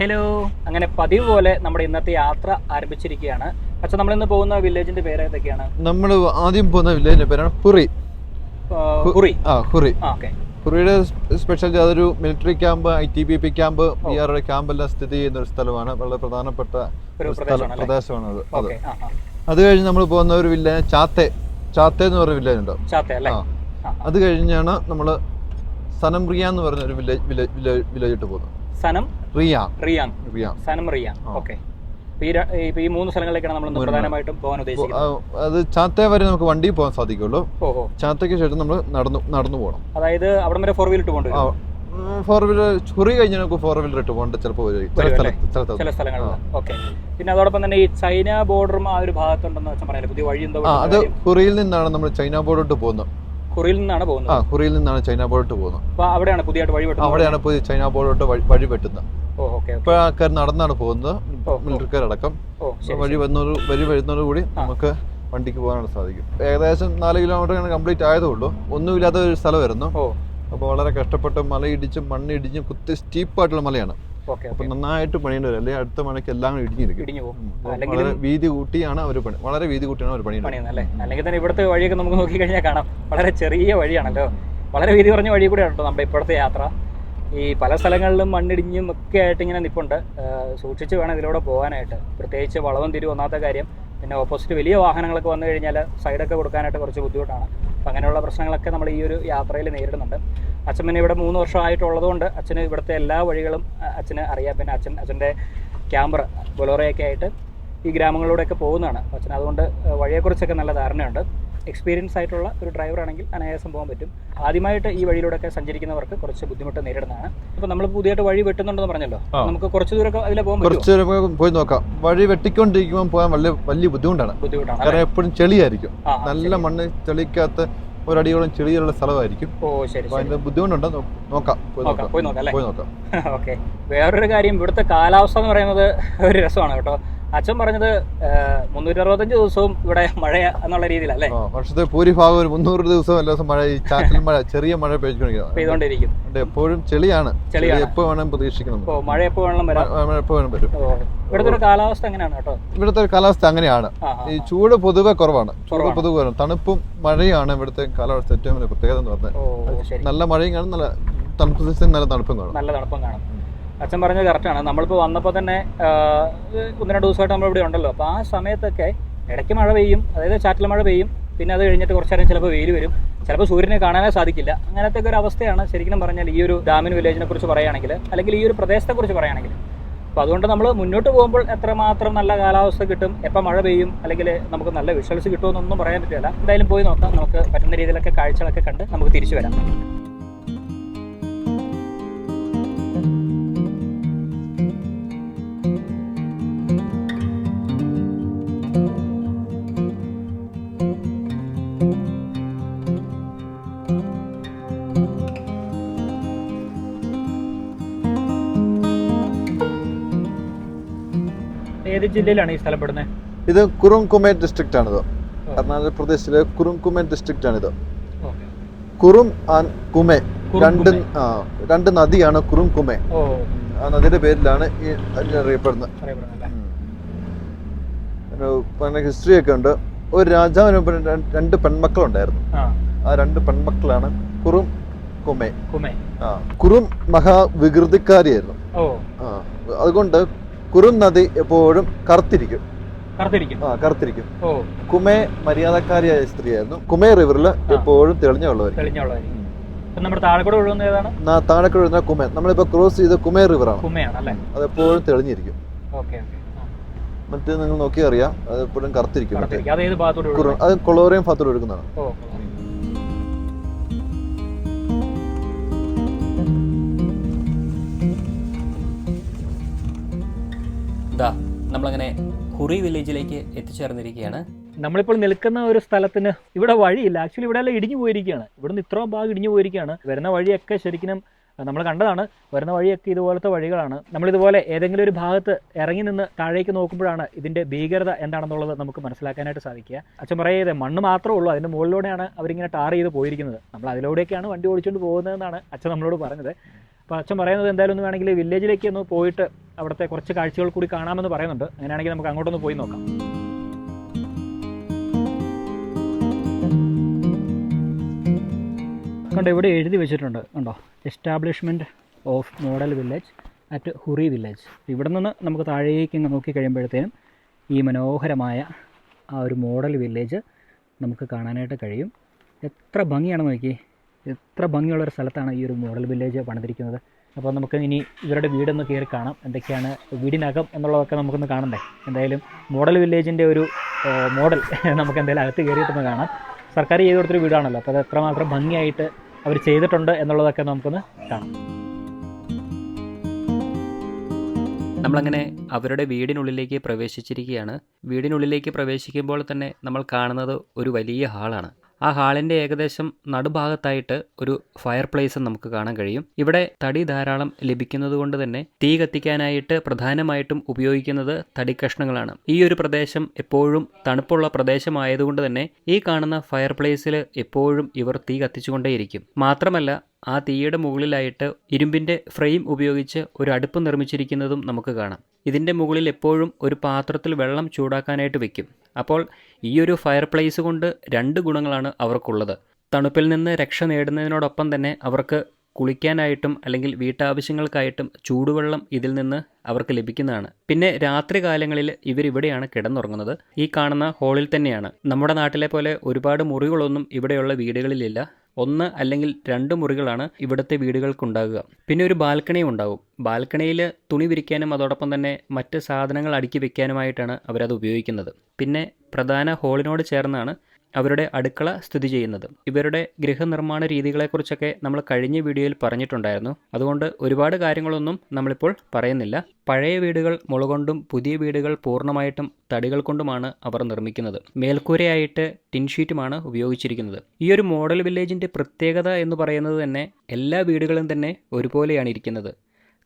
Hello അങ്ങനെ പതിവ് പോലെ നമ്മുടെ ഇന്നത്തെ യാത്ര ആരംഭിച്ചിരിക്കുകയാണ്. പക്ഷെ നമ്മൾ ഇന്ന് പോകുന്ന വില്ലേജിന്റെ പേര് ഏതൊക്കെയാണ്? നമ്മൾ ആദ്യം പോകുന്ന വില്ലേജിന്റെ പേരാണ് ഹുറി ആ ഹുറി ആ ഓക്കെ. ഹുറിയുടെ സ്പെഷ്യാലിറ്റി അതൊരു military camp I T B P camp B R ക്യാമ്പെല്ലാം സ്ഥിതി ചെയ്യുന്ന ഒരു സ്ഥലമാണ്. വളരെ പ്രധാനപ്പെട്ട? പ്രദേശമാണ് അത്. അത് അത് കഴിഞ്ഞ് നമ്മൾ പോകുന്ന ഒരു വില്ലേജ് ചാത്തെ. ചാത്തെ എന്ന് പറയുന്ന വില്ലേജ് ഉണ്ടോ. അത് കഴിഞ്ഞാണ് നമ്മൾ സനംറിയ എന്ന് പറഞ്ഞ ഒരു വില്ലേജ് വില്ലേജ് വില്ലേജ് ഇട്ട് പോകുന്നത്. സനം റിയ. റിയാങ് റിയ. സനം റിയാങ്. ഓക്കെ. ഈ മൂന്ന് സ്ഥലങ്ങളിലേക്കാണ് നമ്മൾ പ്രധാനമായിട്ടും പോകാൻ ഉദ്ദേശിക്കുന്നത്. അത് ചാത്ത വരെ നമുക്ക് വണ്ടി പോകാൻ സാധിക്കുള്ളൂ. ചാത്തയ്ക്ക് ശേഷം നമ്മൾ നടന്നു നടന്നു പോകണം. അതായത് അവിടെ വരെ ഫോർ വീലർ ഇട്ട് പോകണ്ടോ ഫോർ വീലർ ചുറി കഴിഞ്ഞാൽ നമുക്ക് ഫോർ വീലർ ഇട്ട് പോകേണ്ട ചിലപ്പോൾ ചില സ്ഥലങ്ങളിൽ ഓക്കെ. പിന്നെ അതോടൊപ്പം തന്നെ ഈ ചൈന ബോർഡറും ആ ഒരു ഭാഗത്തുണ്ടെന്ന് വെച്ചാൽ പറയാം പുതിയ വഴി എന്തോ അത് ഹുറിയിൽ നിന്നാണ് നമ്മൾ ചൈന ബോർഡോട്ട് പോകുന്നത്. കുറിയിൽ നിന്നാണ് പോകുന്നത്. ആ ഹുറിയിൽ നിന്നാണ് ചൈന ബോർഡോട്ട് പോകുന്നത്. അപ്പൊ അവിടെയാണ് പുതിയതായിട്ട് വഴി വെട്ടുന്നത് അവിടെയാണ് പുതിയ ചൈന ബോർഡോട്ട് വഴി വെട്ടുന്നത് ഇപ്പോൾ ആൾക്കാർ നടന്നാണ് പോകുന്നത്. മിലിറ്ററിക്കാർ അടക്കം വഴി വന്നോട് വഴി വരുന്നതോട് കൂടി നമുക്ക് വണ്ടിക്ക് പോകാനാണ് സാധിക്കും. ഏകദേശം നാല് കിലോമീറ്റർ കംപ്ലീറ്റ് ആയതുള്ളൂ ഒന്നുമില്ലാത്ത ഒരു സ്ഥലമായിരുന്നു. അപ്പോൾ വളരെ കഷ്ടപ്പെട്ട് മലയിടിച്ചും മണ്ണിടിച്ചും കുത്തി സ്റ്റീപ്പായിട്ടുള്ള മലയാണ്. ഓക്കെ നന്നായിട്ട് പണിയേണ്ടി വരും. അല്ലെങ്കിൽ അടുത്ത മഴയ്ക്ക് എല്ലാം കൂടി ഇടിഞ്ഞിരിക്കും. ഇടിഞ്ഞു പോകും. വീതി കൂട്ടിയാണ് അവർ പണി. വളരെ വീതി കൂട്ടിയാണ് അവർ പണി പണിയുന്നത് അല്ലേ? അല്ലെങ്കിൽ തന്നെ ഇവിടുത്തെ വഴിയൊക്കെ നമുക്ക് നോക്കിക്കഴിഞ്ഞാൽ കാണാം. വളരെ ചെറിയ വഴിയാണല്ലോ. വളരെ വീതി കുറഞ്ഞ വഴി കൂടെയാണ് കേട്ടോ നമ്മുടെ ഇപ്പോഴത്തെ യാത്ര. ഈ പല സ്ഥലങ്ങളിലും മണ്ണിടിഞ്ഞും ഒക്കെ ആയിട്ട് ഇങ്ങനെ നിപ്പുണ്ട്. സൂക്ഷിച്ചു സൂക്ഷിച്ച് വേണം ഇതിലൂടെ പോകാനായിട്ട്. പ്രത്യേകിച്ച് വളവും തിരിവ് ഒന്നാത്ത കാര്യം പിന്നെ ഓപ്പോസിറ്റ് വലിയ വാഹനങ്ങളൊക്കെ വന്നു കഴിഞ്ഞാൽ സൈഡൊക്കെ കൊടുക്കാനായിട്ട് കുറച്ച് ബുദ്ധിമുട്ടാണ്. അപ്പം അങ്ങനെയുള്ള പ്രശ്നങ്ങളൊക്കെ നമ്മൾ ഈ ഒരു യാത്രയിൽ നേരിടുന്നുണ്ട്. അച്ഛൻ പിന്നെ ഇവിടെ മൂന്ന് വർഷമായിട്ടുള്ളതുകൊണ്ട് അച്ഛന് ഇവിടുത്തെ എല്ലാ വഴികളും അച്ഛന് അറിയാം. പിന്നെ അച്ഛൻ അച്ഛന്റെ ക്യാമ്പർ ബൊലോറയൊക്കെ ആയിട്ട് ഈ ഗ്രാമങ്ങളിലൂടെയൊക്കെ പോകുന്നതാണ്. അച്ഛൻ അതുകൊണ്ട് വഴിയെക്കുറിച്ചൊക്കെ നല്ല ധാരണയുണ്ട്. എക്സ്പീരിയൻസ് ആയിട്ടുള്ള ഒരു ഡ്രൈവർ ആണെങ്കിൽ അനായാസം പോകാൻ പറ്റും. ആദ്യമായിട്ട് ഈ വഴിയിലൂടെയൊക്കെ സഞ്ചരിക്കുന്നവർക്ക് കുറച്ച് ബുദ്ധിമുട്ട് നേരിടുന്നതാണ്. അപ്പോൾ നമ്മൾ പുതിയതായിട്ട് വഴി വെട്ടുന്നുണ്ടെന്ന് പറഞ്ഞല്ലോ. നമുക്ക് കുറച്ച് ദൂരമൊക്കെ അതിലെ പോകാൻ കുറച്ച് ദൂരം പോയി നോക്കാം. വഴി വെട്ടിക്കൊണ്ടിരിക്കുമ്പോൾ പോകാൻ വലിയ വലിയ ബുദ്ധിമുട്ടാണ്. ബുദ്ധിമുട്ടാണ് കാരണം എപ്പോഴും ചെളിയായിരിക്കും. നല്ല. മണ്ണ് ചെളിക്കകത്ത് ഒരടിയോളം ചെളിയുള്ള സ്ഥലമായിരിക്കും. ഓ ശരി അതിന്റെ ബുദ്ധിമുട്ടുണ്ട്? നോക്കാം. പോയി നോക്കാം. ഓക്കെ. വേറൊരു കാര്യം ഇവിടുത്തെ കാലാവസ്ഥ എന്ന് പറയുന്നത് ഒരു രസമാണ് കേട്ടോ. അച്ഛൻ പറഞ്ഞത് മുന്നൂറ്റി അറുപത്തഞ്ച് ദിവസവും ഇവിടെ മഴ എന്നുള്ള രീതിയിലല്ലേ? വർഷത്തെ ഭൂരിഭാഗം ഒരു മുന്നൂറ് ദിവസം എല്ലാ ദിവസം മഴ ഈ ചാറ്റൽ മഴ ചെറിയ മഴ പെയ്തുകൊണ്ടിരിക്കും എപ്പോഴും ചെളിയാണ്. ചെളിയാണ്. എപ്പോൾ വേണം പ്രതീക്ഷിക്കണം മഴ എപ്പോൾ വേണം മഴ എപ്പോൾ വേണം വരും. ഇവിടുത്തെ ഒരു കാലാവസ്ഥ എങ്ങനെയാണ് കേട്ടോ? ഇവിടുത്തെ ഒരു കാലാവസ്ഥ അങ്ങനെയാണ്. ഈ ചൂട് പൊതുവെ കുറവാണ്. ചൂട് പൊതുവെ കുറവാണ്. തണുപ്പും മഴയാണ് ഇവിടുത്തെ കാലാവസ്ഥ ഏറ്റവും വലിയ പ്രത്യേകത എന്ന് പറഞ്ഞത് നല്ല മഴയും കാണും നല്ല തണുപ്പ് നല്ല തണുപ്പും കാണും. നല്ല തണുപ്പും കാണും. അച്ഛൻ പറഞ്ഞത് കറക്റ്റാണ് നമ്മളിപ്പോൾ വന്നപ്പോൾ തന്നെ ഒന്ന് രണ്ട് ദിവസമായിട്ട് നമ്മൾ ഇവിടെ ഉണ്ടല്ലോ. അപ്പോൾ ആ സമയത്തൊക്കെ ഇടയ്ക്ക് മഴ പെയ്യും. അതായത് ചാറ്റൽ മഴ പെയ്യും. പിന്നെ അത് കഴിഞ്ഞിട്ട് കുറച്ച് നേരം ചിലപ്പോൾ വെയിൽ വരും. ചിലപ്പോൾ സൂര്യനെ കാണാനേ സാധിക്കില്ല. അങ്ങനത്തെ ഒരു അവസ്ഥയാണ് ശരിക്കും പറഞ്ഞാൽ ഈ ഒരു ഡാമിൻ വില്ലേജിനെ കുറിച്ച് പറയുകയാണെങ്കിൽ അല്ലെങ്കിൽ ഈ ഒരു പ്രദേശത്തെക്കുറിച്ച് പറയുകയാണെങ്കിൽ. അപ്പോൾ അതുകൊണ്ട് നമ്മൾ മുന്നോട്ട് പോകുമ്പോൾ എത്രമാത്രം നല്ല കാലാവസ്ഥ കിട്ടും എപ്പോൾ മഴ പെയ്യും അല്ലെങ്കിൽ നമുക്ക് നല്ല വിഷ്വൽസ് കിട്ടുമെന്നൊന്നും പറയാൻ പറ്റില്ല. എന്തായാലും പോയി നോക്കാം. നമുക്ക് പറ്റുന്ന രീതിയിലൊക്കെ കാഴ്ചകളൊക്കെ കണ്ട് നമുക്ക് തിരിച്ചു വരാം. ഏത് ജില്ലയിലാണ് ഈ സ്ഥലം പെടുന്നത്? ഇത് കുറുംകുമേ ഡിസ്ട്രിക്റ്റ് ആണിത്. എറണാകുളം പ്രദേശിലെ കുറുംകുമേ ഡിസ്ട്രിക്റ്റ് ആണിത്. കുറും ആൻഡ് കുമേ. രണ്ട് രണ്ട് നദിയാണ് കുറും കുമേ ഓ. ആ നദിയുടെ പേരിലാണ് ഈ അറിയപ്പെടുന്നത്. ഹിസ്റ്ററി ഒക്കെ ഉണ്ട്. ഒരു രാജാവിന് രണ്ട് പെൺമക്കളുണ്ടായിരുന്നു. ആ. രണ്ട് പെൺമക്കളാണ് കുറും കുമേ. കുമേ. ആ കുറും മഹാവികൃതിക്കാരിയായിരുന്നു. അതുകൊണ്ട് കുറും നദി എപ്പോഴും കറുത്തിരിക്കും. ആ കറുത്തിരിക്കും. കുമേ മര്യാദക്കാരിയായ സ്ത്രീയായിരുന്നു. കുമേ റിവറിൽ എപ്പോഴും തെളിഞ്ഞ വെള്ളമായിരിക്കും നമ്മുടെ താഴെക്കൂടെ ഒഴുകുന്ന ഏതാണ്? കുമേ. നമ്മളിപ്പോ ക്രോസ് ചെയ്ത കുമേ റിവർ കുമയാണ് അത് എപ്പോഴും തെളിഞ്ഞിരിക്കും. മറ്റേ നിങ്ങൾ നോക്കി അറിയാം അത് എപ്പോഴും കറുത്തിരിക്കും. അത് കൊളോറിയം ഭാഗത്തോട് എടുക്കുന്നതാണ് ഇതാ നമ്മളങ്ങനെ ഹുറി വില്ലേജിലേക്ക് എത്തിച്ചേർന്നിരിക്കുകയാണ്. നമ്മളിപ്പോൾ നിൽക്കുന്ന ഒരു സ്ഥലത്തിന് ഇവിടെ വഴിയില്ല. ആക്ച്വലി ഇവിടെ എല്ലാം ഇടിഞ്ഞു പോയിരിക്കുകയാണ്. ഇവിടുന്ന് ഇത്രയും ഭാഗം ഇടിഞ്ഞു പോയിരിക്കുകയാണ്. വരുന്ന വഴിയൊക്കെ ശരിക്കും നമ്മൾ കണ്ടതാണ്. വരുന്ന വഴിയൊക്കെ ഇതുപോലത്തെ വഴികളാണ്. നമ്മളിതുപോലെ ഏതെങ്കിലും ഒരു ഭാഗത്ത് ഇറങ്ങി നിന്ന് താഴേക്ക് നോക്കുമ്പോഴാണ് ഇതിന്റെ ഭീകരത എന്താണെന്നുള്ളത് നമുക്ക് മനസ്സിലാക്കാനായിട്ട് സാധിക്കുക. അച്ഛൻ പറയുന്നത് മണ്ണ് മാത്രമേ ഉള്ളൂ. അതിന്റെ മുകളിലൂടെയാണ് അവരിങ്ങനെ ടാർ ചെയ്ത് പോയിരിക്കുന്നത്. നമ്മൾ അതിലൂടെയൊക്കെയാണ് വണ്ടി ഓടിച്ചുകൊണ്ട് പോകുന്നതെന്നാണ് അച്ഛൻ നമ്മളോട് പറഞ്ഞത്. അപ്പോൾ അച്ഛൻ പറയുന്നത് എന്തായാലും ഒന്ന് വേണമെങ്കിൽ വില്ലേജിലേക്ക് ഒന്ന് പോയിട്ട് അവിടുത്തെ കുറച്ച് കാഴ്ചകൾ കൂടി കാണാമെന്ന് പറയുന്നുണ്ട്. അങ്ങനെയാണെങ്കിൽ നമുക്ക് അങ്ങോട്ടൊന്ന് പോയി നോക്കാം. കണ്ടോ ഇവിടെ എഴുതി വെച്ചിട്ടുണ്ട് കണ്ടോ? Establishment of model village at Huri village ഇവിടെ നിന്ന് നമുക്ക് താഴേക്ക് ഇങ്ങ് നോക്കി കഴിയുമ്പോഴത്തേനും ഈ മനോഹരമായ ആ ഒരു മോഡൽ വില്ലേജ് നമുക്ക് കാണാനായിട്ട് കഴിയും. എത്ര ഭംഗിയാണെന്ന് നോക്കി എത്ര ഭംഗിയുള്ളൊരു സ്ഥലത്താണ് ഈ ഒരു മോഡൽ വില്ലേജ് പണിതിരിക്കുന്നത്. അപ്പോൾ നമുക്ക് ഇനി ഇവരുടെ വീടൊന്ന് കയറി കാണാം. എന്തൊക്കെയാണ് വീടിനകം എന്നുള്ളതൊക്കെ നമുക്കൊന്ന് കാണണ്ടേ? എന്തായാലും മോഡൽ വില്ലേജിന്റെ ഒരു മോഡൽ നമുക്ക് എന്തായാലും അകത്ത് കയറിയിട്ടൊന്ന് കാണാം. സർക്കാർ ചെയ്ത് കൊടുത്തൊരു വീടാണല്ലോ. അപ്പോൾ അത് എത്രമാത്രം ഭംഗിയായിട്ട് അവർ ചെയ്തിട്ടുണ്ട് എന്നുള്ളതൊക്കെ നമുക്കൊന്ന് കാണാം. നമ്മളങ്ങനെ അവരുടെ വീടിനുള്ളിലേക്ക് പ്രവേശിച്ചിരിക്കുകയാണ്. വീടിനുള്ളിലേക്ക് പ്രവേശിക്കുമ്പോൾ തന്നെ നമ്മൾ കാണുന്നത് ഒരു വലിയ ഹാളാണ്. ആ ഹാളിന്റെ ഏകദേശം നടുഭാഗത്തായിട്ട് ഒരു ഫയർ പ്ലേസ് നമുക്ക് കാണാൻ കഴിയും. ഇവിടെ തടി ധാരാളം ലഭിക്കുന്നത് കൊണ്ട് തന്നെ തീ കത്തിക്കാനായിട്ട് പ്രധാനമായിട്ടും ഉപയോഗിക്കുന്നത് തടി കഷ്ണങ്ങളാണ് ഈ ഒരു പ്രദേശം എപ്പോഴും തണുപ്പുള്ള പ്രദേശമായതുകൊണ്ട് തന്നെ ഈ കാണുന്ന ഫയർ പ്ലേസിൽ എപ്പോഴും ഇവർ തീ കത്തിച്ചുകൊണ്ടേയിരിക്കും. മാത്രമല്ല ആ തീയുടെ മുകളിലായിട്ട് ഇരുമ്പിന്റെ ഫ്രെയിം ഉപയോഗിച്ച് ഒരു അടുപ്പ് നിർമ്മിച്ചിരിക്കുന്നതും നമുക്ക് കാണാം. ഇതിന്റെ മുകളിൽ എപ്പോഴും ഒരു പാത്രത്തിൽ വെള്ളം ചൂടാക്കാനായിട്ട് വെക്കും. അപ്പോൾ ഈ ഒരു ഫയർ പ്ലേസ് കൊണ്ട് രണ്ട് ഗുണങ്ങളാണ് അവർക്കുള്ളത്. തണുപ്പിൽ നിന്ന് രക്ഷ നേടുന്നതിനോടൊപ്പം തന്നെ അവർക്ക് കുളിക്കാനായിട്ടും അല്ലെങ്കിൽ വീട്ടാവശ്യങ്ങൾക്കായിട്ടും ചൂടുവെള്ളം ഇതിൽ നിന്ന് അവർക്ക് ലഭിക്കുന്നതാണ്. പിന്നെ രാത്രി കാലങ്ങളിൽ ഇവരിവിടെയാണ് കിടന്നുറങ്ങുന്നത്. ഈ കാണുന്ന ഹോളിൽ തന്നെയാണ്. നമ്മുടെ നാട്ടിലെ പോലെ ഒരുപാട് മുറികളൊന്നും ഇവിടെയുള്ള വീടുകളിലില്ല. ഒന്ന് അല്ലെങ്കിൽ രണ്ട് മുറികളാണ് ഇവിടുത്തെ വീടുകൾക്കുണ്ടാകുക. പിന്നെ ഒരു ബാൽക്കണിയും ഉണ്ടാകും. ബാൽക്കണിയിൽ തുണി വിരിക്കാനും അതോടൊപ്പം തന്നെ മറ്റ് സാധനങ്ങൾ അടുക്കി വെക്കാനുമായിട്ടാണ് അവരത് ഉപയോഗിക്കുന്നത്. പിന്നെ പ്രധാന ഹോളിനോട് ചേർന്നാണ് അവരുടെ അടുക്കള സ്ഥിതി ചെയ്യുന്നത്. ഇവരുടെ ഗൃഹനിർമ്മാണ രീതികളെക്കുറിച്ചൊക്കെ നമ്മൾ കഴിഞ്ഞ വീഡിയോയിൽ പറഞ്ഞിട്ടുണ്ടായിരുന്നു. അതുകൊണ്ട് ഒരുപാട് കാര്യങ്ങളൊന്നും നമ്മളിപ്പോൾ പറയുന്നില്ല. പഴയ വീടുകൾ മുളകൊണ്ടും പുതിയ വീടുകൾ പൂർണമായിട്ടും തടികൾ കൊണ്ടുമാണ് അവർ നിർമ്മിക്കുന്നത്. മേൽക്കൂരയായിട്ട് ടിൻഷീറ്റുമാണ് ഉപയോഗിച്ചിരിക്കുന്നത്. ഈ ഒരു മോഡൽ വില്ലേജിന്റെ പ്രത്യേകത എന്ന് പറയുന്നത് തന്നെ എല്ലാ വീടുകളും തന്നെ ഒരുപോലെയാണ് ഇരിക്കുന്നത്.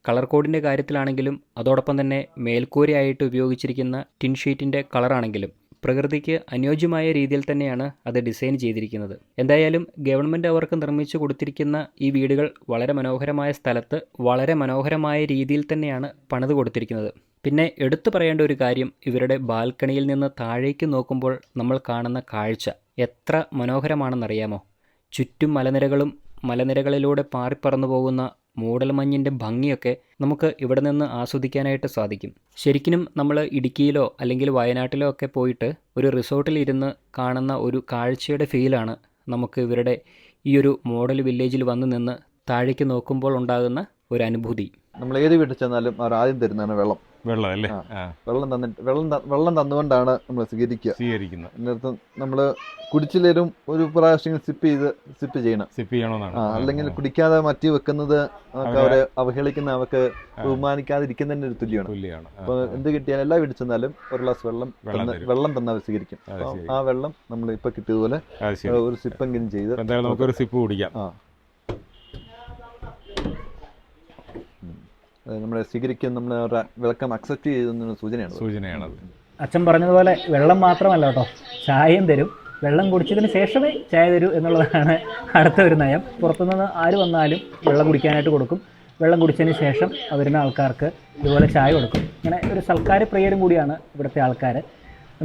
കളർ കോഡിന്റെ കാര്യത്തിലാണെങ്കിലും അതോടൊപ്പം തന്നെ മേൽക്കൂരയായിട്ട് ഉപയോഗിച്ചിരിക്കുന്ന ടിൻഷീറ്റിന്റെ കളറാണെങ്കിലും. പ്രകൃതിക്ക് അനുയോജ്യമായ രീതിയിൽ തന്നെയാണ് അത് ഡിസൈൻ ചെയ്തിരിക്കുന്നത്. എന്തായാലും ഗവൺമെന്റ് അവർക്ക് നിർമ്മിച്ചു കൊടുത്തിരിക്കുന്ന ഈ വീടുകൾ വളരെ മനോഹരമായ സ്ഥലത്ത് വളരെ മനോഹരമായ രീതിയിൽ തന്നെയാണ് പണിത് കൊടുത്തിരിക്കുന്നത്. പിന്നെ എടുത്തു പറയേണ്ട ഒരു കാര്യം ഇവരുടെ ബാൽക്കണിയിൽ നിന്ന് താഴേക്ക് നോക്കുമ്പോൾ നമ്മൾ കാണുന്ന കാഴ്ച എത്ര മനോഹരമാണെന്നറിയാമോ? ചുറ്റും മലനിരകളും മലനിരകളിലൂടെ പാറിപ്പറന്നു പോകുന്ന മൂടൽമഞ്ഞിന്റെ ഭംഗിയൊക്കെ നമുക്ക് ഇവിടെ നിന്ന് ആസ്വദിക്കാനായിട്ട് സാധിക്കും. ശരിക്കും നമ്മൾ ഇടുക്കിയിലോ അല്ലെങ്കിൽ വയനാട്ടിലോ ഒക്കെ പോയിട്ട് ഒരു റിസോർട്ടിൽ ഇരുന്ന് കാണുന്ന ഒരു കാഴ്ചയുടെ ഫീലാണ് നമുക്ക് ഇവരുടെ ഈ ഒരു മോഡൽ വില്ലേജിൽ വന്ന് നിന്ന് താഴേക്ക് നോക്കുമ്പോൾ ഉണ്ടാകുന്ന ഒരു അനുഭൂതി. നമ്മൾ ഏത് വീട്ടിൽ ചെന്നാലും അവർ ആദ്യം തരുന്നതാണ് വെള്ളം. വെള്ളം അല്ലേ വെള്ളം തന്നിട്ട് വെള്ളം വെള്ളം തന്നുകൊണ്ടാണ് നമ്മൾ സ്വീകരിക്കുക. സ്വീകരിക്കുന്നത്. അതിനർത്ഥം നമ്മൾ കുടിച്ചില്ലേലും ഒരു പ്രാവശ്യം സിപ്പ് ചെയ്ത് സിപ്പ് ചെയ്യണം. സിപ്പ് ചെയ്യണമെന്നാണ്. അല്ലെങ്കിൽ കുടിക്കാതെ മാറ്റി വെക്കുന്നത് അവരെ- അവഹേളിക്കുന്ന അവർക്ക് ബഹുമാനിക്കാതിരിക്കുന്ന ബഹുമാനിക്കാതിരിക്കുന്നതിന് ഒരു തുല്യമാണ്. തുല്യമാണ്. അപ്പൊ എന്ത് കിട്ടിയാലും എല്ലാം വീട്ടിൽ ഒരു ഗ്ലാസ് വെള്ളം വെള്ളം തന്നെ. അവർ സ്വീകരിക്കും. ആ വെള്ളം നമ്മൾ ഇപ്പൊ കിട്ടിയതുപോലെ ഒരു സിപ്പ് ഒരു സിപ്പെങ്കിലും ചെയ്ത് എന്തായാലും നമുക്കൊരു സിപ്പ് കുടിക്കാം ആ ഉം. അത് നമ്മളെ സ്വീകരിക്കും നമ്മൾ വെൽക്കം അക്സെപ്റ്റ് ചെയ്തെന്ന സൂചനയാണ് സൂചനയാണ് സൂചനയാണത്. അച്ഛൻ പറഞ്ഞതുപോലെ വെള്ളം മാത്രമല്ല കേട്ടോ ചായയും തരും. വെള്ളം കുടിച്ചതിന് ശേഷമേ ചായ തരൂ എന്നുള്ളതാണ് അടുത്ത ഒരു നയം. പുറത്തുനിന്ന് ആര് വന്നാലും വെള്ളം കുടിക്കാനായിട്ട് കൊടുക്കും. വെള്ളം കുടിച്ചതിന് ശേഷം വരുന്ന ആൾക്കാർക്ക് ഇതുപോലെ ചായ കൊടുക്കും. ഇങ്ങനെ ഒരു സൽക്കാര പ്രിയരും കൂടിയാണ് ഇവിടുത്തെ ആൾക്കാർ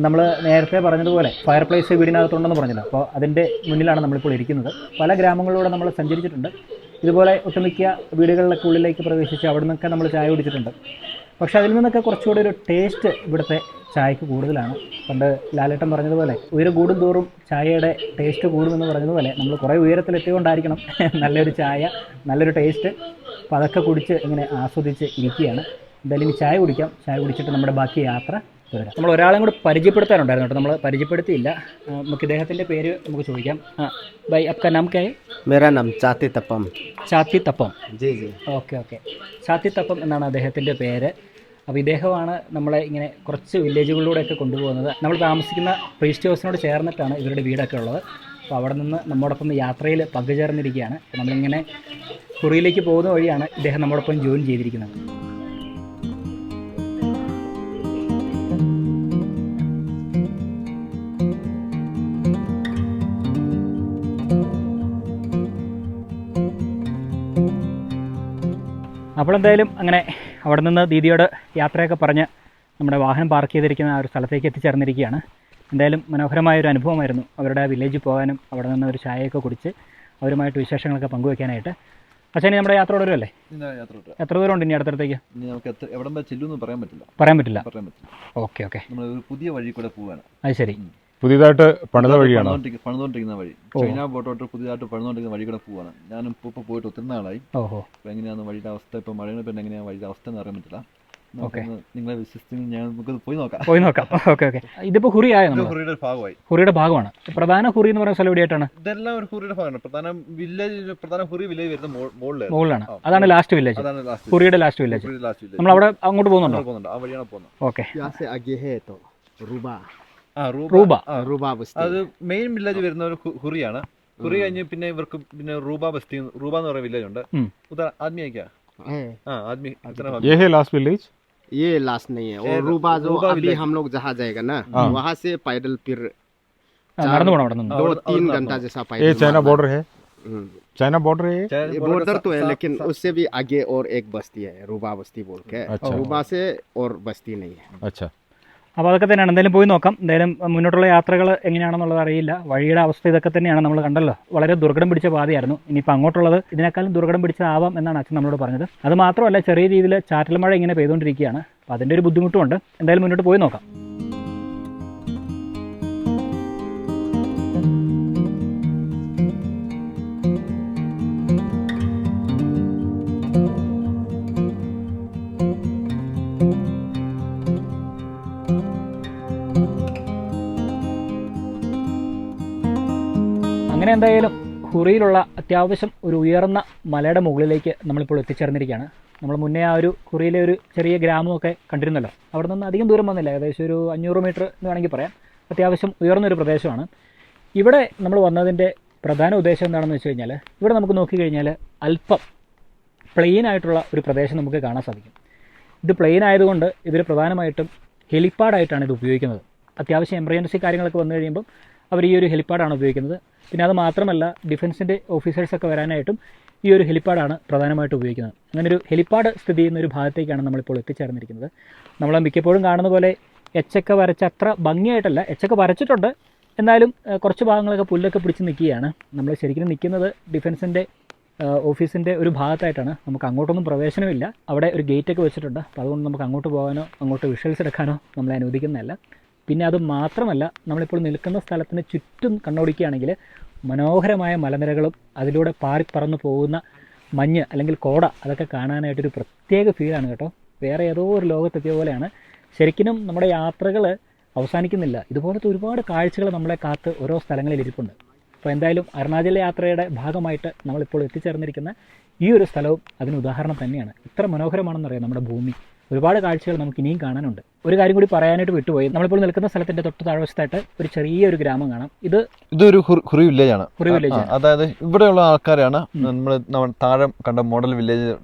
നമ്മൾ നേരത്തെ പറഞ്ഞതുപോലെ ഫയർ പ്ലേസ് വീടിനകത്തുണ്ടെന്ന് പറഞ്ഞല്ലോ. അപ്പോൾ അതിന്റെ മുന്നിലാണ് നമ്മളിപ്പോൾ ഇരിക്കുന്നത്. പല ഗ്രാമങ്ങളിലൂടെ നമ്മൾ സഞ്ചരിച്ചിട്ടുണ്ട്. ഇതുപോലെ ഒട്ടുമിക്ക വീടുകളിലൊക്കെ ഉള്ളിലേക്ക് പ്രവേശിച്ച് അവിടെ നിന്നൊക്കെ നമ്മൾ ചായ കുടിച്ചിട്ടുണ്ട്. പക്ഷേ അതിൽ നിന്നൊക്കെ കുറച്ചുകൂടി ഒരു ടേസ്റ്റ് ഇവിടുത്തെ ചായക്ക് കൂടുതലാണ്. പണ്ട് ലാലേട്ടൻ പറഞ്ഞതുപോലെ ഉയരം കൂടും തോറും ചായയുടെ ടേസ്റ്റ് കൂടുമെന്ന് പറഞ്ഞതുപോലെ നമ്മൾ കുറേ ഉയരത്തിലെത്തിക്കൊണ്ടായിരിക്കണം. നല്ലൊരു ചായ നല്ലൊരു ടേസ്റ്റ് അപ്പോൾ അതൊക്കെ കുടിച്ച് ഇങ്ങനെ ആസ്വദിച്ച് ഇരിക്കുകയാണ്. എന്തായാലും ചായ കുടിക്കാം. ചായ കുടിച്ചിട്ട് നമ്മുടെ ബാക്കി യാത്ര തുടരാം. നമ്മൾ ഒരാളെയും കൂടെ പരിചയപ്പെടുത്താനുണ്ടായിരുന്നു കേട്ടോ. നമ്മൾ പരിചയപ്പെടുത്തിയില്ല. നമുക്ക് ഇദ്ദേഹത്തിന്റെ പേര് നമുക്ക് ചോദിക്കാം. ആ ബൈ അപ്ക നാം കെ? മേരാ നാം ചാത്തി തപ്പം. ചാത്തി തപ്പം. ജി ജി. Okay okay. ചാത്തി തപ്പം എന്നാണ് അദ്ദേഹത്തിന്റെ പേര്. അപ്പോൾ ഇദ്ദേഹമാണ് നമ്മളെ ഇങ്ങനെ കുറച്ച് വില്ലേജുകളിലൂടെയൊക്കെ കൊണ്ടുപോകുന്നത്. നമ്മൾ താമസിക്കുന്ന പ്രീസ്റ്റ് ഹൗസിനോട് ചേർന്നിട്ടാണ് ഇവരുടെ വീടൊക്കെ ഉള്ളത്. അപ്പോൾ അവിടെ നിന്ന് നമ്മോടൊപ്പം യാത്രയിൽ പങ്കുചേർന്നിരിക്കുകയാണ്. നമ്മളിങ്ങനെ കുറിയിലേക്ക് പോകുന്ന വഴിയാണ് ഇദ്ദേഹം നമ്മോടൊപ്പം ജോയിൻ ചെയ്തിരിക്കുന്നത്. അപ്പോൾ എന്തായാലും അങ്ങനെ അവിടെ നിന്ന് ദീദിയോട് യാത്രയൊക്കെ പറഞ്ഞ് നമ്മുടെ വാഹനം പാർക്ക് ചെയ്തിരിക്കുന്ന ആ ഒരു സ്ഥലത്തേക്ക് എത്തിച്ചേർന്നിരിക്കുകയാണ്. എന്തായാലും മനോഹരമായ ഒരു അനുഭവമായിരുന്നു അവരുടെ ആ വില്ലേജിൽ പോകാനും അവിടെ നിന്ന് ഒരു ചായയൊക്കെ കുടിച്ച് അവരുമായിട്ട് വിശേഷങ്ങളൊക്കെ പങ്കുവെക്കാനായിട്ട്. പക്ഷേ ഇനി നമ്മുടെ യാത്ര തുടരുമല്ലേ. എത്ര ദൂരം ഉണ്ട് ഇനി അടുത്തടുത്തേക്ക്? പറയാൻ പറ്റില്ല. പറയാൻ പറ്റില്ല. Okay okay. പുതിയ വഴി കൂടെ പോവാണ്. അത് ശരി. പുതിയതായിട്ട് പണിത വഴിയാണ്? പണിതുകൊണ്ടിരിക്കുന്ന- വഴി. ചൈന ബോട്ടോട്ട് പുതിയതായിട്ട് പണിതുകൊണ്ടിരിക്കുന്ന വഴി കൂടെ പോവാണ്. ഞാനും ഇപ്പോൾ ഇപ്പോൾ പോയിട്ട് ഒത്തിരി നാളായി. ഓഹോ. അപ്പോൾ എങ്ങനെയാണ് വഴിയുടെ അവസ്ഥ ഇപ്പോൾ മഴയുടെ പിന്നെ എങ്ങനെയാണ് വഴിയുടെ അവസ്ഥ എന്ന് അറിയാൻ പറ്റില്ല. നിങ്ങളെ വിശ്വസിച്ച് ഞാൻ നമുക്ക് പോയി നോക്കാം. പോയി നോക്കാം. Okay okay. ഇതിപ്പോ ഹുറി ആയോ ഹുറിയുടെ ഭാഗമായി. ഹുറിയുടെ ഭാഗമാണ്. പ്രധാന ഹുറി എന്ന് പറയുന്ന സ്ഥലം എവിടെയായിട്ടാണ്? ഇതെല്ലാം ഒരു ഹുറിയുടെ ഭാഗമാണ്. പ്രധാന വില്ലേജ് പ്രധാന ഹുറി വില്ലേജ് വരുന്ന മുകളിലായിരുന്നു മുകളിലാണ് അതാണ് ലാസ്റ്റ് വില്ലേജ് അതാണ് ലാസ്റ്റ് ഹുറിയുടെ ലാസ്റ്റ് വില്ലേജ് ലാസ്റ്റ് വില്ലേജ് നമ്മൾ അവിടെ അങ്ങോട്ട് പോകുന്നുണ്ടോ? പോകുന്നുണ്ട്. ആ വഴിയാണ് പോകുന്നത്. ഓക്കെ. यहाँ से आगे है तो रूबा ആ റൂബ റൂബ ആ, रूबा बस्ती അത് മെയിൻ വില്ലേജ് വരുന്ന ഒരു ഹു- ഹുറിയാണ് ഹുറി കഴിഞ്ഞ് പിന്നെ ഇവർക്ക് പിന്നെ റൂബ ബസ്തി റൂബ എന്ന് പറയുന്ന വില്ലേജ് ഉണ്ട് ഉം. ഉദാ ആദ്മി क्या है हाँ आदमी इतना ये है लास्ट विलेज ये लास्ट नहीं है ये और रूबा जो रूबा अभी village। हम लोग जहाँ जाएगा ना हाँ। वहाँ से पैदल फिर ആ, നടന്നു പോകണം അവിടെ നിന്ന് हाँ, दो और- तीन और- घंटा जैसा ये पैदल चाइना मारना बॉर्डर है हम्म। चाइना बॉर्डर है ये? चाइना ये border का बॉर्डर तो है सा- लेकिन सा- उससे भी आगे और एक बस्ती है रूबा बस्ती बोल के अच्छा। रूबा से और बस्ती नहीं है अच्छा അപ്പോൾ അതൊക്കെ തന്നെയാണ്. എന്തായാലും പോയി നോക്കാം. എന്തായാലും മുന്നോട്ടുള്ള യാത്രകൾ എങ്ങനെയാണെന്നുള്ളത് അറിയില്ല. വഴിയുടെ അവസ്ഥ ഇതൊക്കെ തന്നെയാണ് നമ്മൾ കണ്ടല്ലോ. വളരെ ദുർഘടം പിടിച്ച പാതയായിരുന്നു. ഇനിയിപ്പോൾ അങ്ങോട്ടുള്ളത് ഇതിനേക്കാളും ദുർഘടം പിടിച്ചതാവാം എന്നാണ് അച്ഛൻ നമ്മളോട് പറഞ്ഞത്. അത് മാത്രമല്ല ചെറിയ രീതിയിൽ ചാറ്റൽ മഴ ഇങ്ങനെ പെയ്തുകൊണ്ടിരിക്കുകയാണ്. അപ്പോൾ അതിന്റെ ഒരു ബുദ്ധിമുട്ടുമുണ്ട്. എന്തായാലും മുന്നോട്ട് പോയി നോക്കാം. എന്തായാലും ഹുറിയിലുള്ള അത്യാവശ്യം ഒരു ഉയർന്ന മലയുടെ മുകളിലേക്ക് നമ്മളിപ്പോൾ എത്തിച്ചേർന്നിരിക്കുകയാണ്. നമ്മൾ മുന്നേ ആ ഒരു ഹുറിയിലെ ഒരു ചെറിയ ഗ്രാമമൊക്കെ കണ്ടിരുന്നല്ലോ. അവിടെ നിന്ന് അധികം ദൂരം വന്നില്ല. ഏകദേശം ഒരു അഞ്ഞൂറ് മീറ്റർ എന്ന് വേണമെങ്കിൽ പറയാം. അത്യാവശ്യം ഉയർന്നൊരു പ്രദേശമാണ്. ഇവിടെ നമ്മൾ വന്നതിന്റെ പ്രധാന ഉദ്ദേശം എന്താണെന്ന് വെച്ച് കഴിഞ്ഞാൽ ഇവിടെ നമുക്ക് നോക്കിക്കഴിഞ്ഞാൽ അല്പം പ്ലെയിൻ ആയിട്ടുള്ള ഒരു പ്രദേശം നമുക്ക് കാണാൻ സാധിക്കും. ഇത് പ്ലെയിൻ ആയതുകൊണ്ട് ഇതിൽ പ്രധാനമായിട്ടും ഹെലിപ്പാഡായിട്ടാണ് ഇത് ഉപയോഗിക്കുന്നത്. അത്യാവശ്യം എമർജൻസി കാര്യങ്ങളൊക്കെ വന്നു കഴിയുമ്പം അവർ ഈ ഒരു ഹെലിപ്പാഡാണ് ഉപയോഗിക്കുന്നത്. പിന്നെ അത് മാത്രമല്ല ഡിഫൻസിന്റെ ഓഫീസേഴ്സൊക്കെ വരാനായിട്ടും ഈ ഒരു ഹെലിപ്പാഡാണ് പ്രധാനമായിട്ട് ഉപയോഗിക്കുന്നത്. അങ്ങനെ ഒരു ഹെലിപ്പാഡ് സ്ഥിതി ചെയ്യുന്ന ഒരു ഭാഗത്തേക്കാണ് നമ്മളിപ്പോൾ എത്തിച്ചേർന്നിരിക്കുന്നത്. നമ്മൾ മിക്കപ്പോഴും കാണുന്ന പോലെ എച്ചൊക്കെ വരച്ച അത്ര ഭംഗിയായിട്ടല്ല എച്ചൊക്കെ വരച്ചിട്ടുണ്ട്. എന്നാലും കുറച്ച് ഭാഗങ്ങളൊക്കെ പുല്ലൊക്കെ പിടിച്ച് നിൽക്കുകയാണ്. നമ്മൾ ശരിക്കും നിൽക്കുന്നത് ഡിഫൻസിന്റെ ഓഫീസിന്റെ ഒരു ഭാഗത്തായിട്ടാണ്. നമുക്ക് അങ്ങോട്ടൊന്നും പ്രവേശനമില്ല. അവിടെ ഒരു ഗേറ്റൊക്കെ വെച്ചിട്ടുണ്ട്. അപ്പോൾ അതുകൊണ്ട് നമുക്ക് അങ്ങോട്ട് പോകാനോ അങ്ങോട്ട് വിഷ്വൽസ് എടുക്കാനോ നമ്മളെ അനുവദിക്കുന്നതല്ല. പിന്നെ അത് മാത്രമല്ല നമ്മളിപ്പോൾ നിൽക്കുന്ന സ്ഥലത്തിന് ചുറ്റും കണ്ണോടിക്കുകയാണെങ്കിൽ മനോഹരമായ മലനിരകളും അതിലൂടെ പാറിപ്പറന്നു പോകുന്ന മഞ്ഞ് അല്ലെങ്കിൽ കോട അതൊക്കെ കാണാനായിട്ടൊരു പ്രത്യേക ഫീലാണ് കേട്ടോ. വേറെ ഏതോ ഒരു ലോകത്തെത്തിയ പോലെയാണ്. ശരിക്കും നമ്മുടെ യാത്രകൾ അവസാനിക്കുന്നില്ല. ഇതുപോലത്തെ ഒരുപാട് കാഴ്ചകൾ നമ്മളെ കാത്ത് ഓരോ സ്ഥലങ്ങളിൽ ഇരിപ്പുണ്ട്. അപ്പോൾ എന്തായാലും അരുണാചൽ യാത്രയുടെ ഭാഗമായിട്ട് നമ്മളിപ്പോൾ എത്തിച്ചേർന്നിരിക്കുന്ന ഈ ഒരു സ്ഥലവും അതിന് ഉദാഹരണം തന്നെയാണ്. ഇത്ര മനോഹരമാണെന്നറിയാം നമ്മുടെ ഭൂമി. ഒരുപാട് കാഴ്ചകൾ നമുക്ക് ഇനിയും കാണാനുണ്ട്. ഒരു കാര്യം കൂടി പറയാനായിട്ട് വിട്ടുപോയി. നമ്മളിപ്പോൾ നിൽക്കുന്ന സ്ഥലത്തിന്റെ തൊട്ട് താഴ്വശത്തായിട്ട് ഒരു ചെറിയ ഒരു ഗ്രാമം കാണാം. ഇത് ഇതൊരു ഹുറി- വില്ലേജ് ആണ് ഹുറി വില്ലേജ്. അതായത് ഇവിടെയുള്ള ആൾക്കാരാണ് നമ്മൾ താഴെ കണ്ട മോഡൽ വില്ലേജ്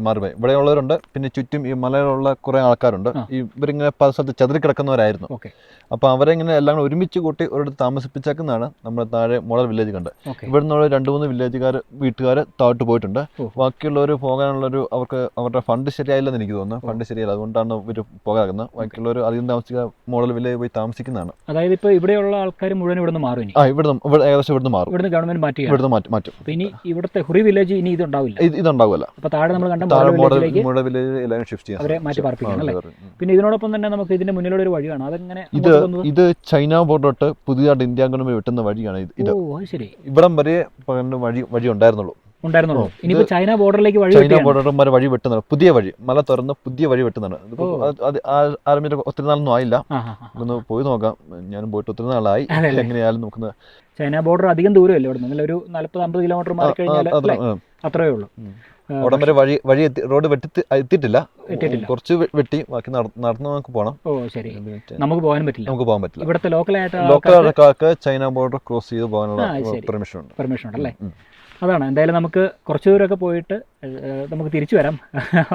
മാറിപ്പോയി ഇവിടെ ഉള്ളവരുണ്ട്. പിന്നെ ചുറ്റും ഈ മലയിലുള്ള കുറെ ആൾക്കാരുണ്ട്. ഇവരിങ്ങനെ പല സ്ഥലത്ത് ചതിരി കിടക്കുന്നവരായിരുന്നു. ഓക്കെ. അപ്പൊ അവരെ ഇങ്ങനെ എല്ലാം കൂടെ ഒരുമിച്ച് കൂട്ടി ഒരിടത്ത് താമസിപ്പിച്ചേക്കുന്നതാണ് നമ്മൾ താഴെ മോഡൽ വില്ലേജ് കണ്ട്. ഇവിടെ നിന്നുള്ള രണ്ട് മൂന്ന് വില്ലേജുകാർ വീട്ടുകാർ താഴ്ത്ത് പോയിട്ടുണ്ട്. ബാക്കിയുള്ളവർ പോകാനുള്ളൊരു അവർക്ക് അവരുടെ ഫണ്ട് ശരിയായില്ലെന്ന് എനിക്ക് തോന്നുന്നു. ഫണ്ട് ശരിയായില്ല അതുകൊണ്ടാണ് ഇവർ പോകാറുന്നത് ബാക്കിയുള്ളവർ അധികം താമസിക്കുക മോഡൽ വില്ലേജ് പോയി താമസിക്കുന്നതാണ്. അതായത് ഇപ്പോൾ ഇവിടെയുള്ള ആൾക്കാർ മുഴുവൻ ഇവിടുന്ന് മാറും ഇനി? ആ ഇവിടുന്ന് ഇവിടെ ഏകദേശം ഇവിടുന്ന് മാറും. ഇവിടുന്ന് ഗവൺമെന്റ് മാറ്റി ഇവിടുന്ന് മാറ്റും മാറ്റും. അപ്പോൾ ഇനി ഇവിടുത്തെ ഹുറി വില്ലേജ് ഇനി ഇതുണ്ടാവില്ല. ഇത് ഇതുണ്ടാവുമല്ല. അപ്പോൾ താഴെ നമ്മൾ കണ്ട താഴെ മോഡൽ മോഡൽ വില്ലേജ് എല്ലാവരും ഷിഫ്റ്റ് ചെയ്യാം അവരെ മാറ്റി പാർപ്പിക്കണം അല്ലേ? പിന്നെ ഇതിനോടൊപ്പം തന്നെ നമുക്ക് ഇതിന്റെ മുന്നിലുള്ള ഒരു വഴിയാണ്. അതെങ്ങനെ ഇത്? ഇത് ചൈന ബോർഡോട്ട് പുതിയതായിട്ട് ഇന്ത്യ ഗവൺമെന്റ് വെട്ടുന്ന വഴിയാണ് ഇത്. ഇത് ഓ ശരി. ഇവിടം വരെ വഴി വഴി ഉണ്ടായിരുന്നുള്ളൂ ഉണ്ടായിരുന്നുള്ളൂ. ഇനിയിപ്പോ ചൈന ബോർഡറിലേക്ക് വഴി ചൈന. ബോർഡർമാർ വഴി വെട്ടുന്നത് പുതിയ വഴി മല തുറന്ന് പുതിയ വഴി വെട്ടുന്നുണ്ട്. അത് ആരംഭിച്ച ഒത്തിരി നാളൊന്നും ആയില്ല. ഒന്ന് പോയി നോക്കാം. ഞാനും പോയിട്ട് ഒത്തിരി നാളായി. എങ്ങനെയായാലും നോക്കുന്നത് ചൈന ബോർഡർ അധികം ദൂരമല്ലേ ഇവിടെ നിന്ന് ഒരു നാല്പത് അമ്പത് കിലോമീറ്റർ മാറി കഴിഞ്ഞാൽ അല്ലേ? അത്രേ ഉള്ളൂ. അവിടം വരെ വഴി വഴി എത്തി റോഡ് വെട്ടി എത്തിയിട്ടില്ല. കുറച്ച് വെട്ടി. ബാക്കി നടന്നു നമുക്ക് പോകണം ഓ ശരി. നമുക്ക് പോകാൻ പറ്റില്ല. നമുക്ക് പോകാൻ പറ്റില്ല. ഇവിടുത്തെ ലോക്കലായിട്ട് ലോക്കൽ ആൾക്കാർക്ക് ചൈന ബോർഡർ ക്രോസ് ചെയ്ത് പോകാനുള്ള പെർമിഷൻ ഉണ്ട്. പെർമിഷൻ ഉണ്ടല്ലേ? ഉം. അതാണ്. എന്തായാലും നമുക്ക് കുറച്ച് ദൂരമൊക്കെ പോയിട്ട് നമുക്ക് തിരിച്ചു വരാം.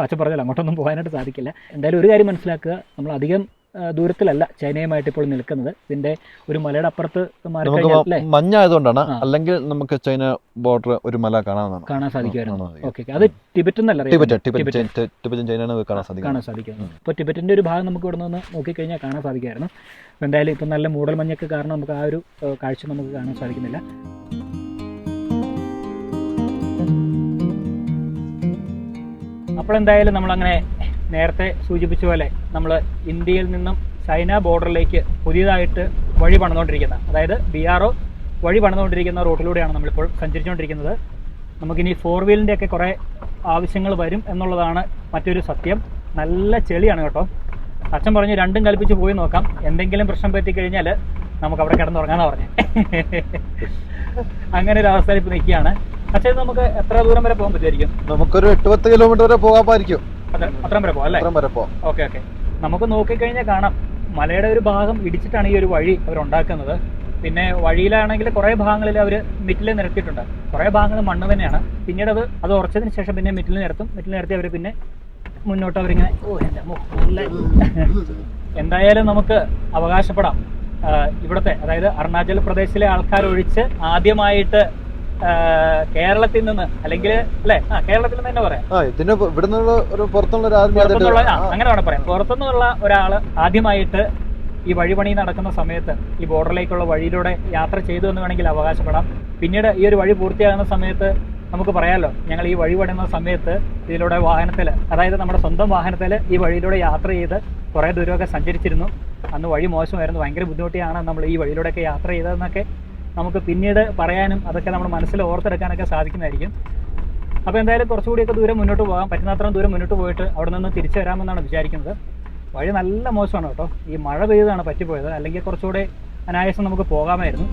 അച്ഛൻ പറഞ്ഞല്ലോ അങ്ങോട്ടൊന്നും പോകാനായിട്ട് സാധിക്കില്ല. എന്തായാലും ഒരു കാര്യം മനസ്സിലാക്കുക. നമ്മൾ അധികം ദൂരത്തിലല്ല ചൈനയുമായിട്ട് ഇപ്പോൾ നിൽക്കുന്നത്. ഇതിന്റെ ഒരു മലയുടെ അപ്പുറത്ത് മഞ്ഞായതുകൊണ്ടാണ്. അല്ലെങ്കിൽ നമുക്ക് ചൈന ബോർഡർ ഒരു മല കാണാൻ കാണാൻ സാധിക്കുമായിരുന്നു. ഓക്കെ അത് ടിബറ്റ് എന്നല്ല കാണാൻ സാധിക്കുന്നു ഇപ്പോൾ ടിബറ്റിന്റെ ഒരു ഭാഗം നമുക്ക് ഇവിടെ നിന്ന് നോക്കിക്കഴിഞ്ഞാൽ കാണാൻ സാധിക്കുമായിരുന്നു. എന്തായാലും ഇപ്പം നല്ല മൂടൽ മഞ്ഞൊക്കെ കാരണം നമുക്ക് ആ ഒരു കാഴ്ച നമുക്ക് കാണാൻ സാധിക്കുന്നില്ല. അപ്പോൾ എന്തായാലും നമ്മളങ്ങനെ നേരത്തെ സൂചിപ്പിച്ച പോലെ നമ്മൾ ഇന്ത്യയിൽ നിന്നും ചൈന ബോർഡറിലേക്ക് പുതിയതായിട്ട് വഴി പണിതുകൊണ്ടിരിക്കുന്ന അതായത് ബി ആർ ഒ വഴി പണിതുകൊണ്ടിരിക്കുന്ന റൂട്ടിലൂടെയാണ് നമ്മളിപ്പോൾ സഞ്ചരിച്ചുകൊണ്ടിരിക്കുന്നത്. നമുക്കിനി ഫോർ വീലിന്റെ ഒക്കെ കുറേ ആവശ്യങ്ങൾ വരും എന്നുള്ളതാണ് മറ്റൊരു സത്യം. നല്ല ചെളിയാണ് കേട്ടോ. അച്ഛൻ പറഞ്ഞു രണ്ടും കൽപ്പിച്ച് പോയി നോക്കാം. എന്തെങ്കിലും പ്രശ്നം പറ്റിക്കഴിഞ്ഞാൽ നമുക്ക് അവിടെ കിടന്നുറങ്ങാന്നാ പറഞ്ഞേ. അങ്ങനെ ഒരു അവസ്ഥയിൽ ഇപ്പൊ നിൽക്കുകയാണ്. പക്ഷേ നമുക്ക് എത്ര ദൂരം വരെ പോകാൻ പറ്റുമായിരിക്കും? നമുക്കൊരു എട്ട് പത്ത് കിലോമീറ്റർ വരെ പോകാമായിരിക്കും അത്ര അത്രയും വരെ പോകാം അല്ലേ? അത്രയും വരെ പോകാം. Okay okay. നമുക്ക് നോക്കിക്കഴിഞ്ഞാൽ കാണാം. മലയുടെ ഒരു ഭാഗം ഇടിച്ചിട്ടാണ് ഈ ഒരു വഴി അവർ ഉണ്ടാക്കുന്നത് പിന്നെ വഴിയിലാണെങ്കിൽ കുറേ ഭാഗങ്ങളിൽ അവർ മിറ്റിൽ നിരത്തിയിട്ടുണ്ട്. കുറേ ഭാഗങ്ങൾ മണ്ണ് തന്നെയാണ്. പിന്നീട് അത് അത് ഉറച്ചതിന് ശേഷം പിന്നെ മിറ്റിൽ നിരത്തും. മിറ്റിൽ നിരത്തി അവർ പിന്നെ മുന്നോട്ട് അവരിങ്ങനെ ഓ എന്റെ എന്തായാലും നമുക്ക് അവകാശപ്പെടാം. ഇവിടുത്തെ അതായത് അരുണാചൽ പ്രദേശിലെ ആൾക്കാർ ഒഴിച്ച് ആദ്യമായിട്ട് കേരളത്തിൽ നിന്ന് അല്ലെങ്കിൽ അല്ലെ? ആ കേരളത്തിൽ നിന്ന് തന്നെ പറയാം. ആ ഇതിന് ഇവിടെ ഒരു പുറത്തുള്ള അങ്ങനെ വേണം പറയാം. പുറത്തുനിന്നുള്ള ഒരാൾ ആദ്യമായിട്ട് ഈ വഴിപണി നടക്കുന്ന സമയത്ത് ഈ ബോർഡറിലേക്കുള്ള വഴിയിലൂടെ യാത്ര ചെയ്തു എന്ന് വേണമെങ്കിൽ അവകാശപ്പെടാം. പിന്നീട് ഈ ഒരു വഴി പൂർത്തിയാകുന്ന സമയത്ത് നമുക്ക് പറയാമല്ലോ ഞങ്ങൾ ഈ വഴി പണിയുന്ന സമയത്ത് ഇതിലൂടെ വാഹനത്തിൽ അതായത് നമ്മുടെ സ്വന്തം വാഹനത്തിൽ ഈ വഴിയിലൂടെ യാത്ര ചെയ്ത് കുറേ ദൂരമൊക്കെ സഞ്ചരിച്ചിരുന്നു. അന്ന് വഴി മോശമായിരുന്നു ഭയങ്കര ബുദ്ധിമുട്ടിയാണ് നമ്മൾ ഈ വഴിയിലൂടെയൊക്കെ യാത്ര ചെയ്തതെന്നൊക്കെ നമുക്ക് പിന്നീട് പറയാനും അതൊക്കെ നമ്മൾ മനസ്സിൽ ഓർത്തെടുക്കാനൊക്കെ സാധിക്കുന്നതായിരിക്കും. അപ്പോൾ എന്തായാലും കുറച്ചുകൂടിയൊക്കെ ദൂരം മുന്നോട്ട് പോകാം. പറ്റുന്നത്രയും ദൂരം മുന്നോട്ട് പോയിട്ട് അവിടെ നിന്ന് തിരിച്ചു വരാമെന്നാണ് വിചാരിക്കുന്നത്. വഴി നല്ല മോശമാണ് കേട്ടോ. ഈ മഴ പെയ്താണ് പറ്റിപ്പോയത്. അല്ലെങ്കിൽ കുറച്ചുകൂടെ അനായാസം നമുക്ക് പോകാമായിരുന്നു.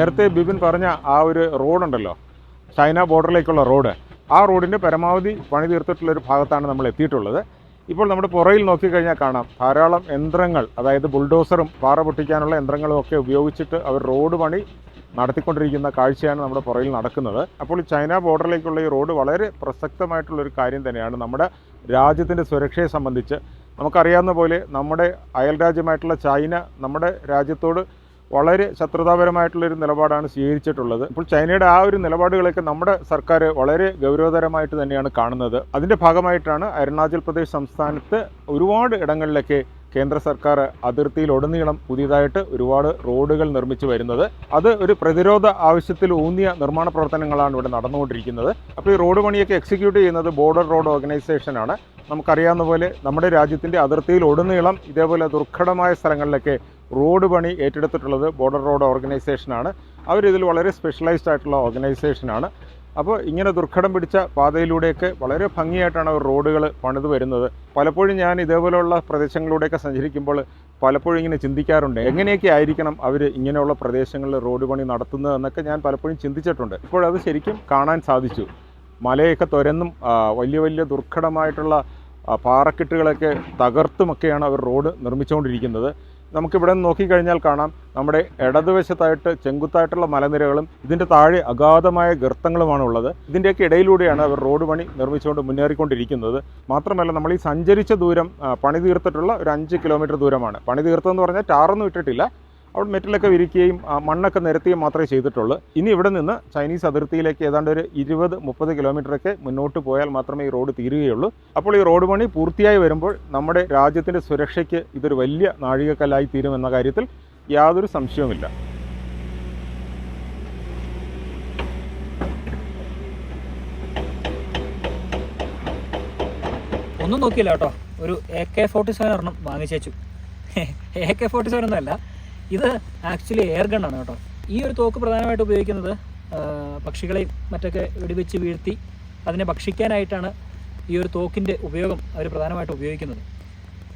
നേരത്തെ ബിപിൻ പറഞ്ഞ ആ ഒരു റോഡുണ്ടല്ലോ ചൈന ബോർഡറിലേക്കുള്ള റോഡ് ആ റോഡിന്റെ പരമാവധി പണി തീർത്തിട്ടുള്ള ഒരു ഭാഗത്താണ് നമ്മൾ എത്തിയിട്ടുള്ളത്. ഇപ്പോൾ നമ്മുടെ പുറയിൽ നോക്കിക്കഴിഞ്ഞാൽ കാണാം ധാരാളം യന്ത്രങ്ങൾ അതായത് ബുൾഡോസറും പാറ പൊട്ടിക്കാനുള്ള യന്ത്രങ്ങളും ഒക്കെ ഉപയോഗിച്ചിട്ട് അവർ റോഡ് പണി നടത്തിക്കൊണ്ടിരിക്കുന്ന കാഴ്ചയാണ് നമ്മുടെ പുറയിൽ നടക്കുന്നത്. അപ്പോൾ ചൈന ബോർഡറിലേക്കുള്ള ഈ റോഡ് വളരെ പ്രസക്തമായിട്ടുള്ളൊരു കാര്യം തന്നെയാണ്. നമ്മുടെ രാജ്യത്തിന്റെ സുരക്ഷയെ സംബന്ധിച്ച് നമുക്കറിയാവുന്ന പോലെ നമ്മുടെ അയൽ രാജ്യമായിട്ടുള്ള ചൈന നമ്മുടെ രാജ്യത്തോട് വളരെ ശത്രുതാപരമായിട്ടുള്ളൊരു നിലപാടാണ് സ്വീകരിച്ചിട്ടുള്ളത്. ഇപ്പോൾ ചൈനയുടെ ആ ഒരു നിലപാടുകളൊക്കെ നമ്മുടെ സർക്കാർ വളരെ ഗൗരവതരമായിട്ട് തന്നെയാണ് കാണുന്നത്. അതിന്റെ ഭാഗമായിട്ടാണ് അരുണാചൽ പ്രദേശ് സംസ്ഥാനത്ത് ഒരുപാട് ഇടങ്ങളിലൊക്കെ കേന്ദ്ര സർക്കാർ അതിർത്തിയിലുടനീളം പുതിയതായിട്ട് ഒരുപാട് റോഡുകൾ നിർമ്മിച്ചു വരുന്നത്. അത് ഒരു പ്രതിരോധ ആവശ്യത്തിൽ ഊന്നിയ നിർമ്മാണ പ്രവർത്തനങ്ങളാണ് ഇവിടെ നടന്നുകൊണ്ടിരിക്കുന്നത്. അപ്പോൾ ഈ റോഡ് പണിയൊക്കെ എക്സിക്യൂട്ട് ചെയ്യുന്നത് ബോർഡർ റോഡ് ഓർഗനൈസേഷനാണ് നമുക്കറിയാവുന്ന പോലെ നമ്മുടെ രാജ്യത്തിന്റെ അതിർത്തിയിൽ ഉടനീളം ഇതേപോലെ ദുർഘടമായ സ്ഥലങ്ങളിലൊക്കെ റോഡ് പണി ഏറ്റെടുത്തിട്ടുള്ളത് ബോർഡർ റോഡ് ഓർഗനൈസേഷനാണ് അവരിതിൽ വളരെ സ്പെഷ്യലൈസ്ഡ് ആയിട്ടുള്ള ഓർഗനൈസേഷനാണ് അപ്പോൾ ഇങ്ങനെ ദുർഘടം പിടിച്ച പാതയിലൂടെയൊക്കെ വളരെ ഭംഗിയായിട്ടാണ് അവർ റോഡുകൾ പണിത് വരുന്നത്. പലപ്പോഴും ഞാൻ ഇതേപോലെയുള്ള പ്രദേശങ്ങളിലൂടെയൊക്കെ സഞ്ചരിക്കുമ്പോൾ പലപ്പോഴും ഇങ്ങനെ ചിന്തിക്കാറുണ്ട്. എങ്ങനെയൊക്കെ ആയിരിക്കണം അവർ ഇങ്ങനെയുള്ള പ്രദേശങ്ങളിൽ റോഡ് പണി നടത്തുന്നത് എന്നൊക്കെ ഞാൻ പലപ്പോഴും ചിന്തിച്ചിട്ടുണ്ട്. ഇപ്പോൾ അത് ശരിക്കും കാണാൻ സാധിച്ചു. മലയൊക്കെ തുരന്നും വലിയ വലിയ ദുർഘടമായിട്ടുള്ള പാറക്കെട്ടുകളൊക്കെ തകർത്തുമൊക്കെയാണ് അവർ റോഡ് നിർമ്മിച്ചുകൊണ്ടിരിക്കുന്നത്. നമുക്കിവിടെ നിന്ന് നോക്കിക്കഴിഞ്ഞാൽ കാണാം നമ്മുടെ ഇടതുവശത്തായിട്ട് ചെങ്കുത്തായിട്ടുള്ള മലനിരകളും ഇതിന്റെ താഴെ അഗാധമായ ഗർത്തങ്ങളുമാണ് ഉള്ളത് ഇതിന്റെയൊക്കെ ഇടയിലൂടെയാണ് അവർ റോഡ് പണി നിർമ്മിച്ചുകൊണ്ട് മുന്നേറിക്കൊണ്ടിരിക്കുന്നത്. മാത്രമല്ല നമ്മൾ ഈ സഞ്ചരിച്ച ദൂരം പണി തീർത്തിട്ടുള്ള ഒരു അഞ്ച് കിലോമീറ്റർ ദൂരമാണ്. പണി തീർത്തതെന്ന് പറഞ്ഞാൽ ടാറൊന്നും ഇട്ടിട്ടില്ല. അവിടെ മെറ്റലൊക്കെ വിരിക്കുകയും മണ്ണൊക്കെ നിരത്തുകയും മാത്രമേ ചെയ്തിട്ടുള്ളൂ. ഇനി ഇവിടെ നിന്ന് ചൈനീസ് അതിർത്തിയിലേക്ക് ഏതാണ്ട് ഒരു ഇരുപത് മുപ്പത് കിലോമീറ്ററൊക്കെ മുന്നോട്ട് പോയാൽ മാത്രമേ ഈ റോഡ് തീരുകയുള്ളൂ. അപ്പോൾ ഈ റോഡ് പണി പൂർത്തിയായി വരുമ്പോൾ നമ്മുടെ രാജ്യത്തിന്റെ സുരക്ഷയ്ക്ക് ഇതൊരു വലിയ നാഴികക്കല്ലായി തീരുമെന്ന കാര്യത്തിൽ യാതൊരു സംശയവുമില്ല. ഒന്നും നോക്കിയില്ല കേട്ടോ. ഒരു എ കെ ഫോർട്ടി സെവൻ ഒരെണ്ണം വാങ്ങിച്ചേച്ചു. എ കെ ഫോർട്ടി സെവൻ ഒന്നല്ല ഇത് ആക്ച്വലി എയർ ഗണ്ണാണ് കേട്ടോ. ഈ ഒരു തോക്ക് പ്രധാനമായിട്ട് ഉപയോഗിക്കുന്നത് പക്ഷികളെ മറ്റൊക്കെ വെടിവെച്ച് വീഴ്ത്തി അതിനെ ഭക്ഷിക്കാനായിട്ടാണ് ഈ ഒരു തോക്കിന്റെ ഉപയോഗം അവർ പ്രധാനമായിട്ട് ഉപയോഗിക്കുന്നത്.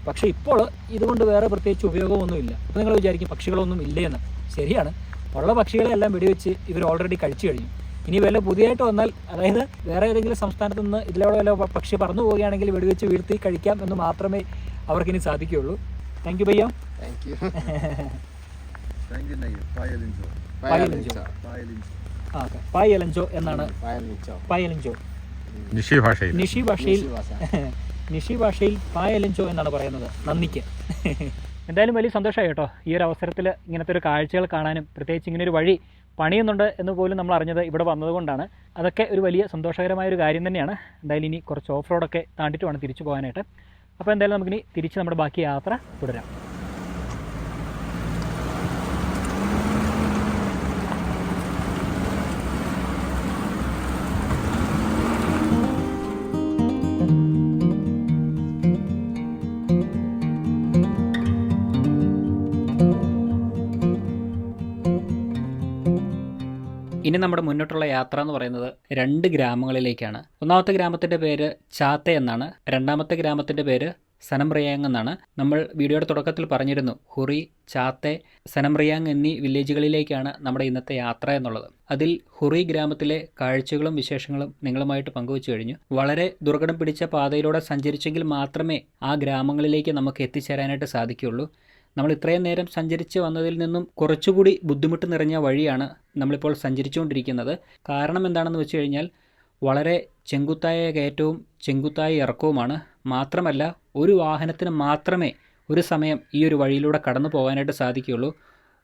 പക്ഷേ ഇപ്പോൾ ഇതുകൊണ്ട് വേറെ പ്രത്യേകിച്ച് ഉപയോഗമൊന്നുമില്ല. അപ്പോൾ നിങ്ങൾ വിചാരിക്കും പക്ഷികളൊന്നും ഇല്ലയെന്ന് ശരിയാണ്. ഉള്ള പക്ഷികളെല്ലാം വെടിവെച്ച് ഇവർ ഓൾറെഡി കഴിച്ചു കഴിഞ്ഞു. ഇനി വല്ല പുതിയതായിട്ട് വന്നാൽ അതായത് വേറെ ഏതെങ്കിലും സംസ്ഥാനത്ത് നിന്ന് ഇതിലൂടെ വല്ല പക്ഷി പറന്നു പോവുകയാണെങ്കിൽ വെടിവെച്ച് വീഴ്ത്തി കഴിക്കാം എന്ന് മാത്രമേ അവർക്കിനി സാധിക്കുകയുള്ളൂ. താങ്ക് യു ഭയ്യ ആ എന്നാണ് ഭാഷയിൽ. നിഷി ഭാഷയിൽ നിഷി ഭാഷയിൽ പായലഞ്ചോ എന്നാണ് പറയുന്നത്. നന്ദിക്ക്. എന്തായാലും വലിയ സന്തോഷമായി കേട്ടോ. ഈ ഒരു അവസരത്തിൽ ഇങ്ങനത്തെ ഒരു കാഴ്ചകൾ കാണാനും പ്രത്യേകിച്ച് ഇങ്ങനെ ഒരു വഴി പണിയുന്നുണ്ട് എന്ന് പോലും നമ്മൾ അറിഞ്ഞത് ഇവിടെ വന്നതുകൊണ്ടാണ്. അതൊക്കെ ഒരു വലിയ സന്തോഷകരമായ ഒരു കാര്യം തന്നെയാണ്. എന്തായാലും ഇനി കുറച്ച് ഓഫ് റോഡൊക്കെ താണ്ടിട്ട് വേണം തിരിച്ചു പോകാനായിട്ട്. അപ്പോൾ എന്തായാലും നമുക്കിനി തിരിച്ച് നമ്മുടെ ബാക്കി യാത്ര തുടരാം. ഇനി നമ്മുടെ മുന്നോട്ടുള്ള യാത്ര എന്ന് പറയുന്നത് രണ്ട് ഗ്രാമങ്ങളിലേക്കാണ്. ഒന്നാമത്തെ ഗ്രാമത്തിന്റെ പേര് ചാത്ത എന്നാണ്. രണ്ടാമത്തെ ഗ്രാമത്തിന്റെ പേര് സനംറിയാങ് എന്നാണ്. നമ്മൾ വീഡിയോയുടെ തുടക്കത്തിൽ പറഞ്ഞിരുന്നു ഹുറി ചാത്തെ സനംറിയാങ് എന്നീ വില്ലേജുകളിലേക്കാണ് നമ്മുടെ ഇന്നത്തെ യാത്ര എന്നുള്ളത്. അതിൽ ഹുറി ഗ്രാമത്തിലെ കാഴ്ചകളും വിശേഷങ്ങളും നിങ്ങളുമായിട്ട് പങ്കുവച്ചു കഴിഞ്ഞു. വളരെ ദുർഘടം പിടിച്ച പാതയിലൂടെ സഞ്ചരിച്ചെങ്കിൽ മാത്രമേ ആ ഗ്രാമങ്ങളിലേക്ക് നമുക്ക് എത്തിച്ചേരാനായിട്ട് സാധിക്കുകയുള്ളൂ. നമ്മൾ ഇത്രയും നേരം സഞ്ചരിച്ച് വന്നതിൽ നിന്നും കുറച്ചുകൂടി ബുദ്ധിമുട്ട് നിറഞ്ഞ വഴിയാണ് നമ്മളിപ്പോൾ സഞ്ചരിച്ചുകൊണ്ടിരിക്കുന്നത്. കാരണം എന്താണെന്ന് വെച്ച് കഴിഞ്ഞാൽ വളരെ ചെങ്കുത്തായ കയറ്റവും ചെങ്കുത്തായ ഇറക്കവുമാണ്. മാത്രമല്ല ഒരു വാഹനത്തിന് മാത്രമേ ഒരു സമയം ഈ ഒരു വഴിയിലൂടെ കടന്നു പോകാനായിട്ട് സാധിക്കുകയുള്ളൂ.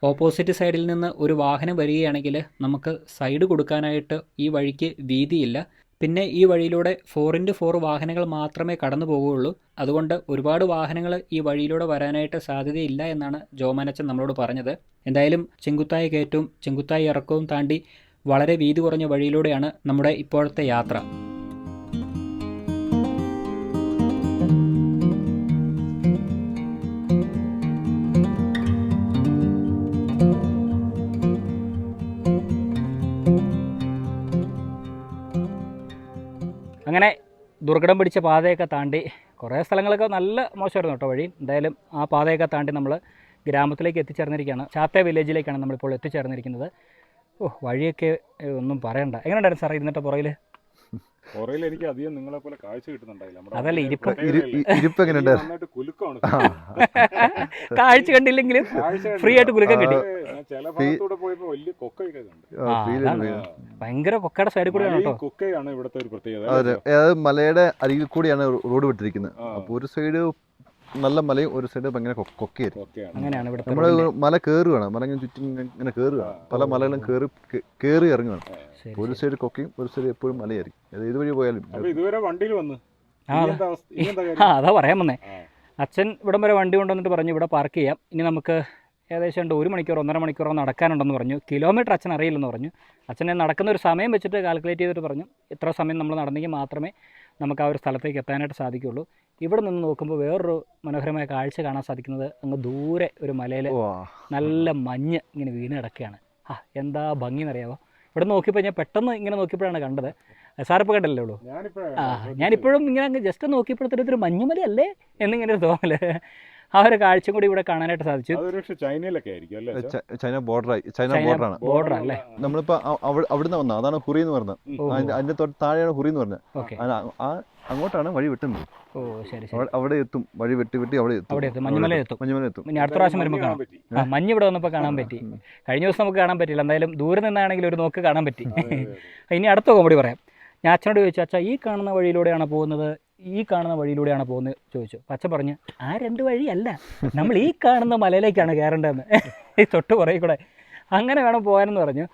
ഓപ്പോസിറ്റ് സൈഡിൽ നിന്ന് ഒരു വാഹനം വരികയാണെങ്കിൽ നമുക്ക് സൈഡ് കൊടുക്കാനായിട്ട് ഈ വഴിക്ക് വീതിയില്ല. പിന്നെ ഈ വഴിയിലൂടെ ഫോർ ഇന്റു ഫോർ വാഹനങ്ങൾ മാത്രമേ കടന്നു പോകുകയുള്ളൂ. അതുകൊണ്ട് ഒരുപാട് വാഹനങ്ങൾ ഈ വഴിയിലൂടെ വരാനായിട്ട് സാധ്യതയില്ല എന്നാണ് ജോമാനച്ചൻ നമ്മളോട് പറഞ്ഞത്. എന്തായാലും ചെങ്കുത്തായി കയറ്റവും ചെങ്കുത്തായി ഇറക്കവും താണ്ടി വളരെ വീതി കുറഞ്ഞ വഴിയിലൂടെയാണ് നമ്മുടെ ഇപ്പോഴത്തെ യാത്ര. അങ്ങനെ ദുർഘടം പിടിച്ച പാതയൊക്കെ താണ്ടി കുറേ സ്ഥലങ്ങളൊക്കെ നല്ല മോശമായിരുന്നു കേട്ടോ വഴി. എന്തായാലും ആ പാതയൊക്കെ താണ്ടി നമ്മൾ ഗ്രാമത്തിലേക്ക് എത്തിച്ചേർന്നിരിക്കുകയാണ്. ചാത്ത വില്ലേജിലേക്കാണ് നമ്മളിപ്പോൾ എത്തിച്ചേർന്നിരിക്കുന്നത്. ഓ വഴിയൊക്കെ ഒന്നും പറയണ്ട. എങ്ങനെയുണ്ടായിരുന്നു സാറേ ഇരുന്നിട്ട് പുറകിൽ പുറയിൽ എനിക്ക് അധികം നിങ്ങളെ പോലെ കാഴ്ച കിട്ടുന്നുണ്ടായില്ല. അതല്ല, ഇരിപ്പ്- ഇരിപ്പ് എങ്ങനെ നന്നായിട്ട് കുലുക്കമാണ്. കാഴ്ച കണ്ടില്ലെങ്കിലും ഫ്രീ ആയിട്ട് കുലുക്കം കിട്ടി. ഭയങ്കര കൊക്കയുടെ സൈഡിൽ കൂടെയാണ് കൊക്കയാണ് ഇവിടുത്തെ ഒരു പ്രത്യേകത. അതെ അതായത് മലയുടെ അരികിൽ കൂടിയാണ് റോഡ് വിട്ടിരിക്കുന്നത്. ആ. അപ്പോൾ ഒരു സൈഡ് നല്ല മലയും ഒരു സൈഡ് ഭയങ്കര കൊ- കൊക്കയായിരിക്കും. അങ്ങനെയാണ് ഇവിടുത്തെ നമ്മൾ മല. കയറുകയാണ് മല ഇങ്ങനെ ചുറ്റും ഇങ്ങനെ- ഇങ്ങനെ കയറുകയാണ് പല മലകളും കയറി കയറി ഇറങ്ങുകയാണ്. ഒരു. സൈഡ് കൊക്കയും ഒരു സൈഡ് എപ്പോഴും മലയായിരിക്കും. അത് ഏത് വഴി പോയാലും ഇതുവരെ വണ്ടിയിൽ വന്ന്? അതാ പറയാൻ വന്നേ. അച്ഛൻ ഇവിടം വരെ വണ്ടി കൊണ്ടുവന്നിട്ട് പറഞ്ഞു ഇവിടെ പാർക്ക് ചെയ്യാം. ഇനി നമുക്ക് ഏകദേശം ഉണ്ട് ഒരു മണിക്കൂർ ഒന്നര മണിക്കൂറോ നടക്കാനുണ്ടെന്ന് പറഞ്ഞു. കിലോമീറ്റർ അച്ഛൻ അറിയില്ലെന്ന് പറഞ്ഞു. അച്ഛനെ നടക്കുന്ന ഒരു സമയം വെച്ചിട്ട് കാൽക്കുലേറ്റ് ചെയ്തിട്ട് പറഞ്ഞു. ഇത്ര സമയം നമ്മൾ നടന്നെങ്കിൽ മാത്രമേ നമുക്ക് ആ ഒരു സ്ഥലത്തേക്ക് എത്താനായിട്ട് സാധിക്കുകയുള്ളൂ. ഇവിടെ നിന്ന് നോക്കുമ്പോൾ വേറൊരു മനോഹരമായ കാഴ്ച കാണാൻ സാധിക്കുന്നത് അങ്ങ് ദൂരെ ഒരു മലയിൽ നല്ല മഞ്ഞ് ഇങ്ങനെ വീണ് കിടക്കുകയാണ് ആ എന്താ ഭംഗി എന്നറിയാമോ ഇവിടെ നോക്കിയപ്പോൾ ഞാൻ പെട്ടെന്ന് ഇങ്ങനെ നോക്കിയപ്പോഴാണ് കണ്ടത്. സാറിപ്പോൾ കണ്ടല്ലേ ഉള്ളൂ? ആ. ഞാനിപ്പോഴും ഇങ്ങനെ അങ്ങ് ജസ്റ്റ് നോക്കിയപ്പോഴത്തേക്ക് ഒരു മഞ്ഞുമലയല്ലേ എന്നിങ്ങനെ ഒരു തോന്നൽ. ആ ഒരു കാഴ്ച കൂടി ഇവിടെ കാണാനായിട്ട് സാധിച്ചു. ചൈനയിലൊക്കെ ആയിരിക്കും അല്ലേ ചൈന ബോർഡറായി ചൈന ബോർഡറാണ് ബോർഡർ അല്ലേ നമ്മളിപ്പോൾ അവിടുന്ന് വന്നു അതാണ് ഹുറി എന്ന് പറഞ്ഞത് അതിന്റെ തൊട്ട് താഴെയാണ് ഹുറി എന്ന് പറഞ്ഞത് ആ അങ്ങോട്ടാണ് വഴി വെട്ടുന്നത്. ഓ ശരി ശരി. അവിടെ- എത്തും. വഴി വെട്ടി വെട്ടി അവിടെ എത്തും. അവിടെ എത്തും. മഞ്ഞുമല എത്തും. മഞ്ഞുമല എത്തും. ഇനി അടുത്ത പ്രാവശ്യം വരുമ്പോൾ മഞ്ഞ് കാണാം പറ്റി. ആ മഞ്ഞ് ഇവിടെ വന്നപ്പോൾ കാണാൻ പറ്റി. കഴിഞ്ഞ ദിവസം നമുക്ക് കാണാൻ പറ്റില്ല എന്തായാലും ദൂരെ നിന്നാണെങ്കിൽ ഒരു നോക്ക് കാണാൻ പറ്റി. ഇനി അടുത്ത കോമഡി പറയാം. ഞാൻ അച്ഛനോട് ചോദിച്ചു അച്ഛാ ഈ കാണുന്ന വഴിയിലൂടെയാണ് പോകുന്നത്? ഈ കാണുന്ന വഴിയിലൂടെയാണ് പോകുന്നത്? ചോദിച്ചു. പച്ച അച്ഛൻ പറഞ്ഞു ആ രണ്ട് വഴിയല്ല. നമ്മൾ ഈ കാണുന്ന മലയിലേക്കാണ് കയറേണ്ടതെന്ന്. ഈ തൊട്ട് പുറകെ കൂടെ. അങ്ങനെ വേണം പോകാനെന്ന് പറഞ്ഞു.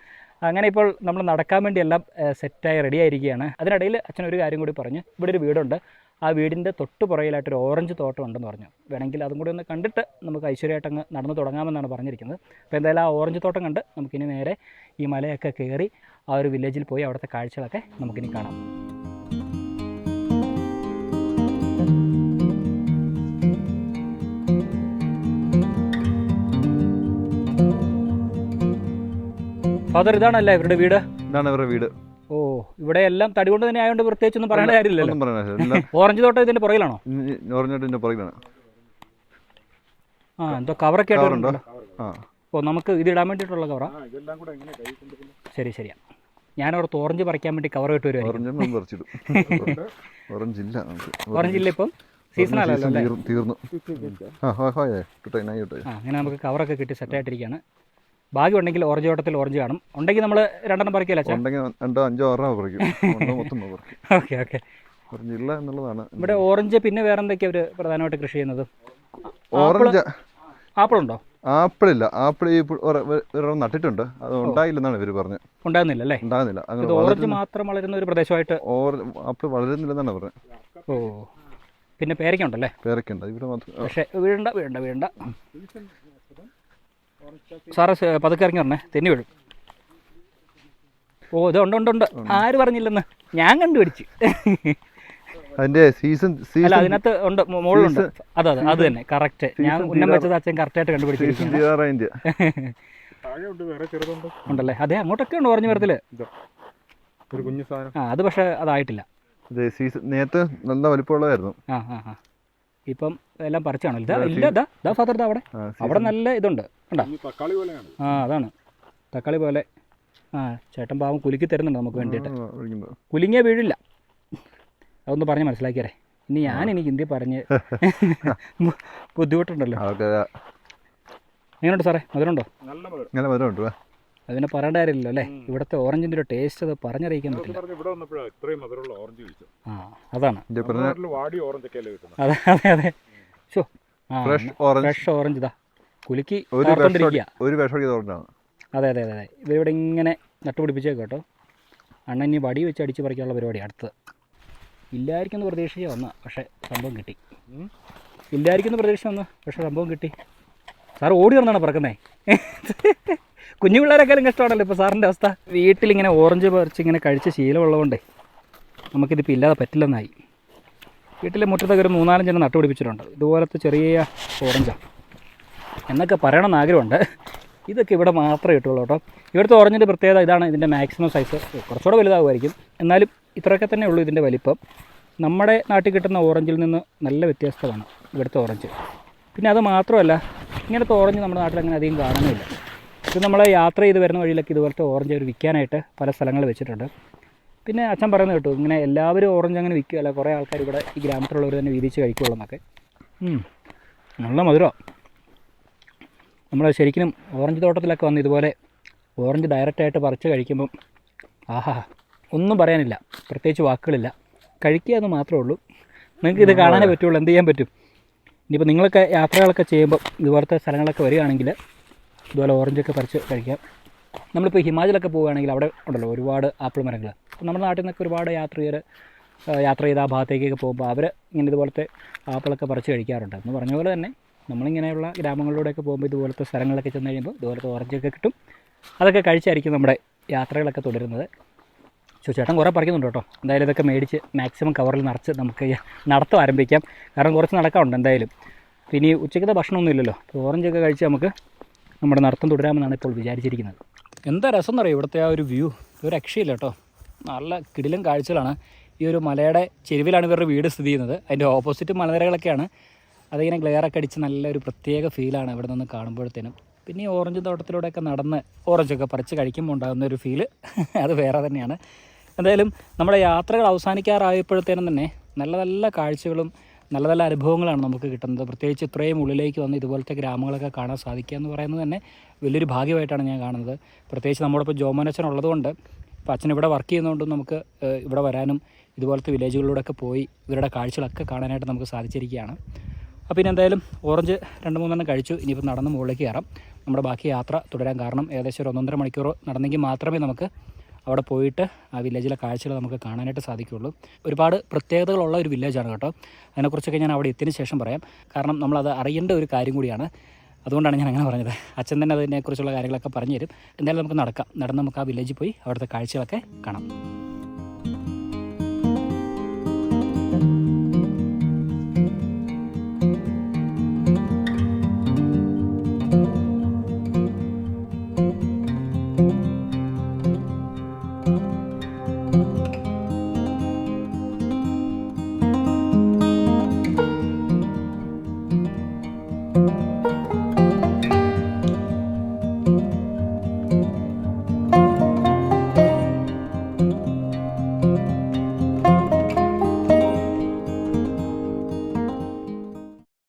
അങ്ങനെ ഇപ്പോൾ നമ്മൾ നടക്കാൻ വേണ്ടി എല്ലാം സെറ്റായി റെഡി ആയിരിക്കുകയാണ്. അതിനിടയിൽ അച്ഛൻ ഒരു കാര്യം കൂടി പറഞ്ഞു. ഇവിടെ ഒരു വീടുണ്ട്. ആ വീടിന്റെ തൊട്ട് പുറകിലായിട്ടൊരു ഓറഞ്ച് തോട്ടം ഉണ്ടെന്ന് പറഞ്ഞു. വേണമെങ്കിൽ അതും കൂടി ഒന്ന് കണ്ടിട്ട് നമുക്ക് ഐശ്വര്യമായിട്ട് അങ്ങ് നടന്നു തുടങ്ങാമെന്നാണ് പറഞ്ഞിരിക്കുന്നത്. അപ്പോൾ എന്തായാലും ആ ഓറഞ്ച് തോട്ടം കണ്ട് നമുക്കിനി നേരെ ഈ മലയൊക്കെ കയറി ആ ഒരു വില്ലേജിൽ പോയി അവിടുത്തെ കാഴ്ചകളൊക്കെ നമുക്കിനി കാണാം. ഫാദർ ഇതാണല്ലേ ഇവരുടെ വീട്? ഇതാണ് ഇവരുടെ വീട്. ഓ ഇവിടെ എല്ലാം തടി കൊണ്ട് തന്നെ ആയതുകൊണ്ട് പ്രത്യേകിച്ചൊന്നും പറയേണ്ട കാര്യമില്ലല്ലോ. ഒന്നും പറയാനില്ല എല്ലാം ഓറഞ്ച് തോട്ടം ഇതിന്റെ പുറകിലാണോ? ഓറഞ്ചോട്ടിന്റെ പുറകിലാണ്. ആ എന്തോ കവറൊക്കെ ആയിട്ട് കവറുണ്ടോ വരുന്നുണ്ടല്ലോ. ആ. ഓ നമുക്ക് ഇത് ഇടാൻ വേണ്ടിയിട്ടുള്ള കവറാ ശരി ശരിയാ ഞാൻ ഓർത്ത് ഓറഞ്ച് പറിക്കാൻ വേണ്ടി കവർ ഇട്ട് വരുമായിരിക്കും ഓറഞ്ചും നമ്മൾ പറിച്ചിടും. ഓറഞ്ച് ഇല്ല. നമുക്ക് ഓറഞ്ച് ഇല്ല ഇപ്പം? സീസൺ അല്ലല്ലോ അല്ലേ? തീർ- തീർന്നു ആ ഹായ് ഹായ് കിട്ടെ നൈ കിട്ടെ. ആ അങ്ങനെ നമുക്ക് കവറൊക്കെ കിട്ടി സെറ്റായിട്ടിരിക്കുകയാണ് ഭാഗ്യം ഉണ്ടെങ്കിൽ ഓറഞ്ച് തോട്ടത്തിൽ ഓറഞ്ച് കാണും. ഉണ്ടെങ്കിൽ നമ്മൾ രണ്ടെണ്ണം പറിക്കില്ല അച്ഛാ? ഉണ്ടെങ്കിൽ രണ്ടോ അഞ്ചോ ആറോ പറിക്കും. Okay okay. എന്നുള്ളതാണ്. ഇവിടെ ഓറഞ്ച് പിന്നെ വേറെ എന്തൊക്കെയാണ് അവർ പ്രധാനമായിട്ട് കൃഷി ചെയ്യുന്നത്? ഓറഞ്ച് ആപ്പിൾ ഉണ്ടോ ആപ്പിൾ ഇല്ല ആപ്പിൾ ഈ നട്ടിട്ടുണ്ട്. അത് ഉണ്ടായില്ലെന്നാണ് ഇവർ പറഞ്ഞത്. ഉണ്ടാകുന്നില്ല അല്ലേ? ഉണ്ടാകുന്നില്ല. അങ്ങനെ ഓറഞ്ച് മാത്രം വളരുന്ന ഒരു പ്രദേശമായിട്ട് ഓറഞ്ച് ആപ്പിൾ വളരുന്നില്ലെന്നാണ് പറഞ്ഞത്. ഓ. പിന്നെ പേരയ്ക്ക ഉണ്ടല്ലേ? പേരൊക്കെയുണ്ട് ഇവിടെ മാത്രം പക്ഷേ വീഴണ്ട വീഴണ്ട വീഴണ്ട. സാറ് പതുക്കെ ഇറങ്ങി പറഞ്ഞേ തെന്നി വീഴും. ഓ ഇത് ഉണ്ട് ഉണ്ട്. ഉണ്ട്. ആര് പറഞ്ഞില്ലെന്ന്? ഞാൻ കണ്ടുപിടിച്ച്. അതിന്റെ സീസൺ അല്ല സീസൺ അതിനകത്ത് ഉണ്ട് മുകളിലുണ്ട് അതെ അതെ അത് തന്നെ. കറക്റ്റ് ഞാൻ ഉന്നം വെച്ചത് അച്ഛൻ കറക്റ്റായിട്ട് ആയിട്ട് കണ്ടുപിടിച്ചു വേറെ ചെറുതുണ്ട്. ഉണ്ടല്ലേ? അതെ അങ്ങോട്ടൊക്കെ ഉണ്ട് പറഞ്ഞു വരത്തിൽ ഒരു കുഞ്ഞു സാധനം. ആ അത് പക്ഷെ അതായിട്ടില്ല നേരത്തെ നല്ല വലിപ്പമുള്ളതായിരുന്നു. ആ ആ ആ. ഇപ്പം എല്ലാം പറിച്ചാണല്ലോ. ഇതാ ഇല്ല ഇതാ ഇതാ ഫാദർ ഇതാ അവിടെ. അവിടെ നല്ല ഇതുണ്ട്. കണ്ടാ? ഈ തക്കാളി പോലെയാണ്. ആ അതാണ്. തക്കാളി പോലെ. ആ ചേട്ടൻ പാവം കുലുക്കി തരുന്നുണ്ട് നമുക്ക് വേണ്ടിയിട്ട്. കുലുങ്ങിയ വീഴില്ല. അതൊന്ന് പറഞ്ഞ് മനസ്സിലാക്കിയറേ ഇനി ഞാൻ എനിക്ക് ഹിന്ദി പറഞ്ഞ് ബുദ്ധിമുട്ടുണ്ടല്ലോ. എങ്ങനെയുണ്ട് സാറേ? മധുരമുണ്ടോ? നല്ല മധുരമുണ്ട് അതിനെ പറയേണ്ട കാര്യമില്ലല്ലോ അല്ലേ? ഇവിടുത്തെ ഓറഞ്ചിന്റെ ഒരു ടേസ്റ്റ് അത് പറഞ്ഞറിയിക്കാൻ പറ്റില്ല. ആ അതാണ്. അതെ അതെ. Fresh orange. ഫ്രഷ് ഓറഞ്ച് ഇതാ. കുലുക്കി ഒരു ഓറഞ്ചാണ് അതെ അതെ അതെ അതെ. ഇതിവിടെ ഇങ്ങനെ നട്ടുപിടിപ്പിച്ചേക്ക് കേട്ടോ. അണ്ണൻ ഇനി വടി വെച്ച് അടിച്ച് പറിക്കാനുള്ള പരിപാടി അടുത്തത്. ഇല്ലായിരിക്കും എന്ന് പ്രതീക്ഷിച്ച് വന്ന പക്ഷേ സംഭവം കിട്ടി. ഇല്ലായിരിക്കും എന്ന് വന്ന വന്നു പക്ഷേ സംഭവം കിട്ടി. സാർ ഓടി വന്നാണ് പറക്കുന്നേ? കുഞ്ഞു പിള്ളേരെക്കാളും കഷ്ടമാണല്ലോ ഇപ്പോൾ സാറിന്റെ അവസ്ഥ. വീട്ടിലിങ്ങനെ ഓറഞ്ച് പറിച്ച് ഇങ്ങനെ കഴിച്ച് ശീലമുള്ളതുകൊണ്ടേ നമുക്കിതിപ്പോൾ ഇല്ലാതെ പറ്റില്ലെന്നായി. വീട്ടിലെ മുറ്റത്തൊക്കെ ഒരു മൂന്നാലഞ്ചെണ്ണം നട്ടുപിടിപ്പിച്ചിട്ടുണ്ട് ഇതുപോലത്തെ ചെറിയ ഓറഞ്ചാണ് എന്നൊക്കെ പറയണമെന്ന് ആഗ്രഹമുണ്ട്. ഇതൊക്കെ ഇവിടെ മാത്രമേ കിട്ടുള്ളൂ കേട്ടോ. ഇവിടുത്തെ ഓറഞ്ചിന്റെ പ്രത്യേകത ഇതാണ് ഇതിന്റെ മാക്സിമം സൈസ് കുറച്ചുകൂടെ വലുതാകുമായിരിക്കും എന്നാലും ഇത്രയൊക്കെ തന്നെ ഉള്ളൂ ഇതിന്റെ വലിപ്പം. നമ്മുടെ നാട്ടിൽ കിട്ടുന്ന ഓറഞ്ചിൽ നിന്ന് നല്ല വ്യത്യസ്തമാണ് ഇവിടുത്തെ ഓറഞ്ച്. പിന്നെ അത് മാത്രമല്ല ഇങ്ങനത്തെ ഓറഞ്ച് നമ്മുടെ നാട്ടിൽ അങ്ങനെ അധികം കാണുന്നില്ല. ഇത് നമ്മൾ യാത്ര ചെയ്ത് വരുന്ന വഴിയിലൊക്കെ ഇതുപോലത്തെ ഓറഞ്ച് അവർ വിൽക്കാനായിട്ട് പല സ്ഥലങ്ങളിൽ വെച്ചിട്ടുണ്ട്. പിന്നെ അച്ഛൻ പറയുന്നത് കേട്ടു ഇങ്ങനെ എല്ലാവരും ഓറഞ്ച് അങ്ങനെ വിൽക്കുകയല്ല കുറേ ആൾക്കാർ ഇവിടെ ഈ ഗ്രാമത്തിലുള്ളവർ തന്നെ വീതിച്ച് കഴിക്കുള്ളൂ എന്നൊക്കെ നല്ല മധുരമാണ് നമ്മൾ ശരിക്കും ഓറഞ്ച് തോട്ടത്തിലൊക്കെ വന്ന് ഇതുപോലെ ഓറഞ്ച് ഡയറക്റ്റായിട്ട് പറിച്ച് കഴിക്കുമ്പം ആഹാ ഒന്നും പറയാനില്ല. പ്രത്യേകിച്ച് വാക്കുകളില്ല. കഴിക്കുക എന്ന് മാത്രമേ ഉള്ളൂ. നിങ്ങൾക്ക് ഇത് കാണാനേ പറ്റുള്ളൂ. എന്ത് ചെയ്യാൻ പറ്റും? ഇനിയിപ്പോൾ നിങ്ങളൊക്കെ യാത്രകളൊക്കെ ചെയ്യുമ്പോൾ ഇതുപോലത്തെ സ്ഥലങ്ങളൊക്കെ വരികയാണെങ്കിൽ ഇതുപോലെ ഓറഞ്ചൊക്കെ പറിച്ച് കഴിക്കാം. നമ്മളിപ്പോൾ ഹിമാചലൊക്കെ പോവുകയാണെങ്കിൽ അവിടെ ഉണ്ടല്ലോ ഒരുപാട് ആപ്പിൾ മരങ്ങൾ. അപ്പോൾ നമ്മുടെ നാട്ടിൽ നിന്നൊക്കെ ഒരുപാട് യാത്രികർ യാത്ര ചെയ്ത് ആ ഭാഗത്തേക്കൊക്കെ പോകുമ്പോൾ അവർ ഇങ്ങനെ ഇതുപോലത്തെ ആപ്പിളൊക്കെ പറിച്ച് കഴിക്കാറുണ്ട്. എന്ന് പറഞ്ഞ പോലെ തന്നെ നമ്മളിങ്ങനെയുള്ള ഗ്രാമങ്ങളിലൂടെയൊക്കെ പോകുമ്പോൾ ഇതുപോലത്തെ സ്ഥലങ്ങളിലൊക്കെ ചെന്ന് കഴിയുമ്പോൾ ഇതുപോലത്തെ ഓറഞ്ചൊക്കെ കിട്ടും. അതൊക്കെ കഴിച്ചായിരിക്കും നമ്മുടെ യാത്രകളൊക്കെ തുടരുന്നത്. ചോ ചേട്ടൻ കുറേ പറിക്കുന്നുണ്ട് കേട്ടോ. എന്തായാലും ഇതൊക്കെ മേടിച്ച് മാക്സിമം കവറിൽ നിറച്ച് നമുക്ക് നടത്തം ആരംഭിക്കാം. കാരണം കുറച്ച് നടക്കാറുണ്ട് എന്തായാലും. പിന്നെ ഈ ഉച്ചക്കത്തെ ഭക്ഷണമൊന്നും ഇല്ലല്ലോ. ഓറഞ്ചൊക്കെ കഴിച്ച് നമുക്ക് നമ്മുടെ നടത്തം തുടരാമെന്നാണ് ഇപ്പോൾ വിചാരിച്ചിരിക്കുന്നത്. എന്താ രസം എന്നറിയോ ഇവിടുത്തെ ആ ഒരു വ്യൂ ഒരു രക്ഷയില്ല കേട്ടോ. നല്ല കിടിലും കാഴ്ചകളാണ്. ഈ ഒരു മലയുടെ ചെരുവിലാണ് ഇവരുടെ വീട് സ്ഥിതി ചെയ്യുന്നത്. അതിന്റെ ഓപ്പോസിറ്റ് മലനിരകളൊക്കെയാണ്. അതിങ്ങനെ ഗ്ലെയറൊക്കെ അടിച്ച് നല്ലൊരു പ്രത്യേക ഫീലാണ് ഇവിടെ നിന്ന് കാണുമ്പോഴത്തേനും. പിന്നെ ഈ ഓറഞ്ച് തോട്ടത്തിലൂടെയൊക്കെ നടന്ന് ഓറഞ്ചൊക്കെ പറിച്ച് കഴിക്കുമ്പോൾ ഉണ്ടാകുന്ന ഒരു ഫീൽ അത് വേറെ തന്നെയാണ്. എന്തായാലും നമ്മുടെ യാത്രകൾ അവസാനിക്കാറായപ്പോഴത്തേനും തന്നെ നല്ല നല്ല കാഴ്ചകളും നല്ല നല്ല അനുഭവങ്ങളാണ് നമുക്ക് കിട്ടുന്നത്. പ്രത്യേകിച്ച് ഇത്രയും ഉള്ളിലേക്ക് വന്ന് ഇതുപോലത്തെ ഗ്രാമങ്ങളൊക്കെ കാണാൻ സാധിക്കുക എന്ന് പറയുന്നത് തന്നെ വലിയൊരു ഭാഗ്യമായിട്ടാണ് ഞാൻ കാണുന്നത്. പ്രത്യേകിച്ച് നമ്മുടെ ഇപ്പോൾ ജോമനച്ചൻ ഉള്ളതുകൊണ്ട് ഇപ്പോൾ അച്ഛൻ ഇവിടെ വർക്ക് ചെയ്യുന്നതുകൊണ്ടും നമുക്ക് ഇവിടെ വരാനും ഇതുപോലത്തെ വില്ലേജുകളിലൂടെയൊക്കെ പോയി ഇവരുടെ കാഴ്ചകളൊക്കെ കാണാനായിട്ട് നമുക്ക് സാധിച്ചിരിക്കുകയാണ്. അപ്പോൾ പിന്നെ എന്തായാലും ഓറഞ്ച് രണ്ട് മൂന്നെണ്ണം കഴിച്ചു. ഇനിയിപ്പോൾ നടന്ന് മുകളിലേക്ക് കയറാം. നമ്മുടെ ബാക്കി യാത്ര തുടരാൻ കാരണം ഏകദേശം ഒരു ഒന്നൊന്നര മണിക്കൂർ നടന്നെങ്കിൽ മാത്രമേ നമുക്ക് അവിടെ പോയിട്ട് ആ വില്ലേജിലെ കാഴ്ചകൾ നമുക്ക് കാണാനായിട്ട് സാധിക്കുകയുള്ളൂ. ഒരുപാട് പ്രത്യേകതകളുള്ള ഒരു വില്ലേജാണ് കേട്ടോ. അതിനെക്കുറിച്ചൊക്കെ ഞാൻ അവിടെ എത്തിയതിന് ശേഷം പറയാം. കാരണം നമ്മളത് അറിയേണ്ട ഒരു കാര്യം കൂടിയാണ്. അതുകൊണ്ടാണ് ഞാൻ അങ്ങനെ പറഞ്ഞത്. അച്ഛൻ തന്നെ അതിനെക്കുറിച്ചുള്ള കാര്യങ്ങളൊക്കെ പറഞ്ഞുതരും. എന്തായാലും നമുക്ക് നടക്കാം. നടന്ന് നമുക്ക് ആ വില്ലേജിൽ പോയി അവിടുത്തെ കാഴ്ചകളൊക്കെ കാണാം.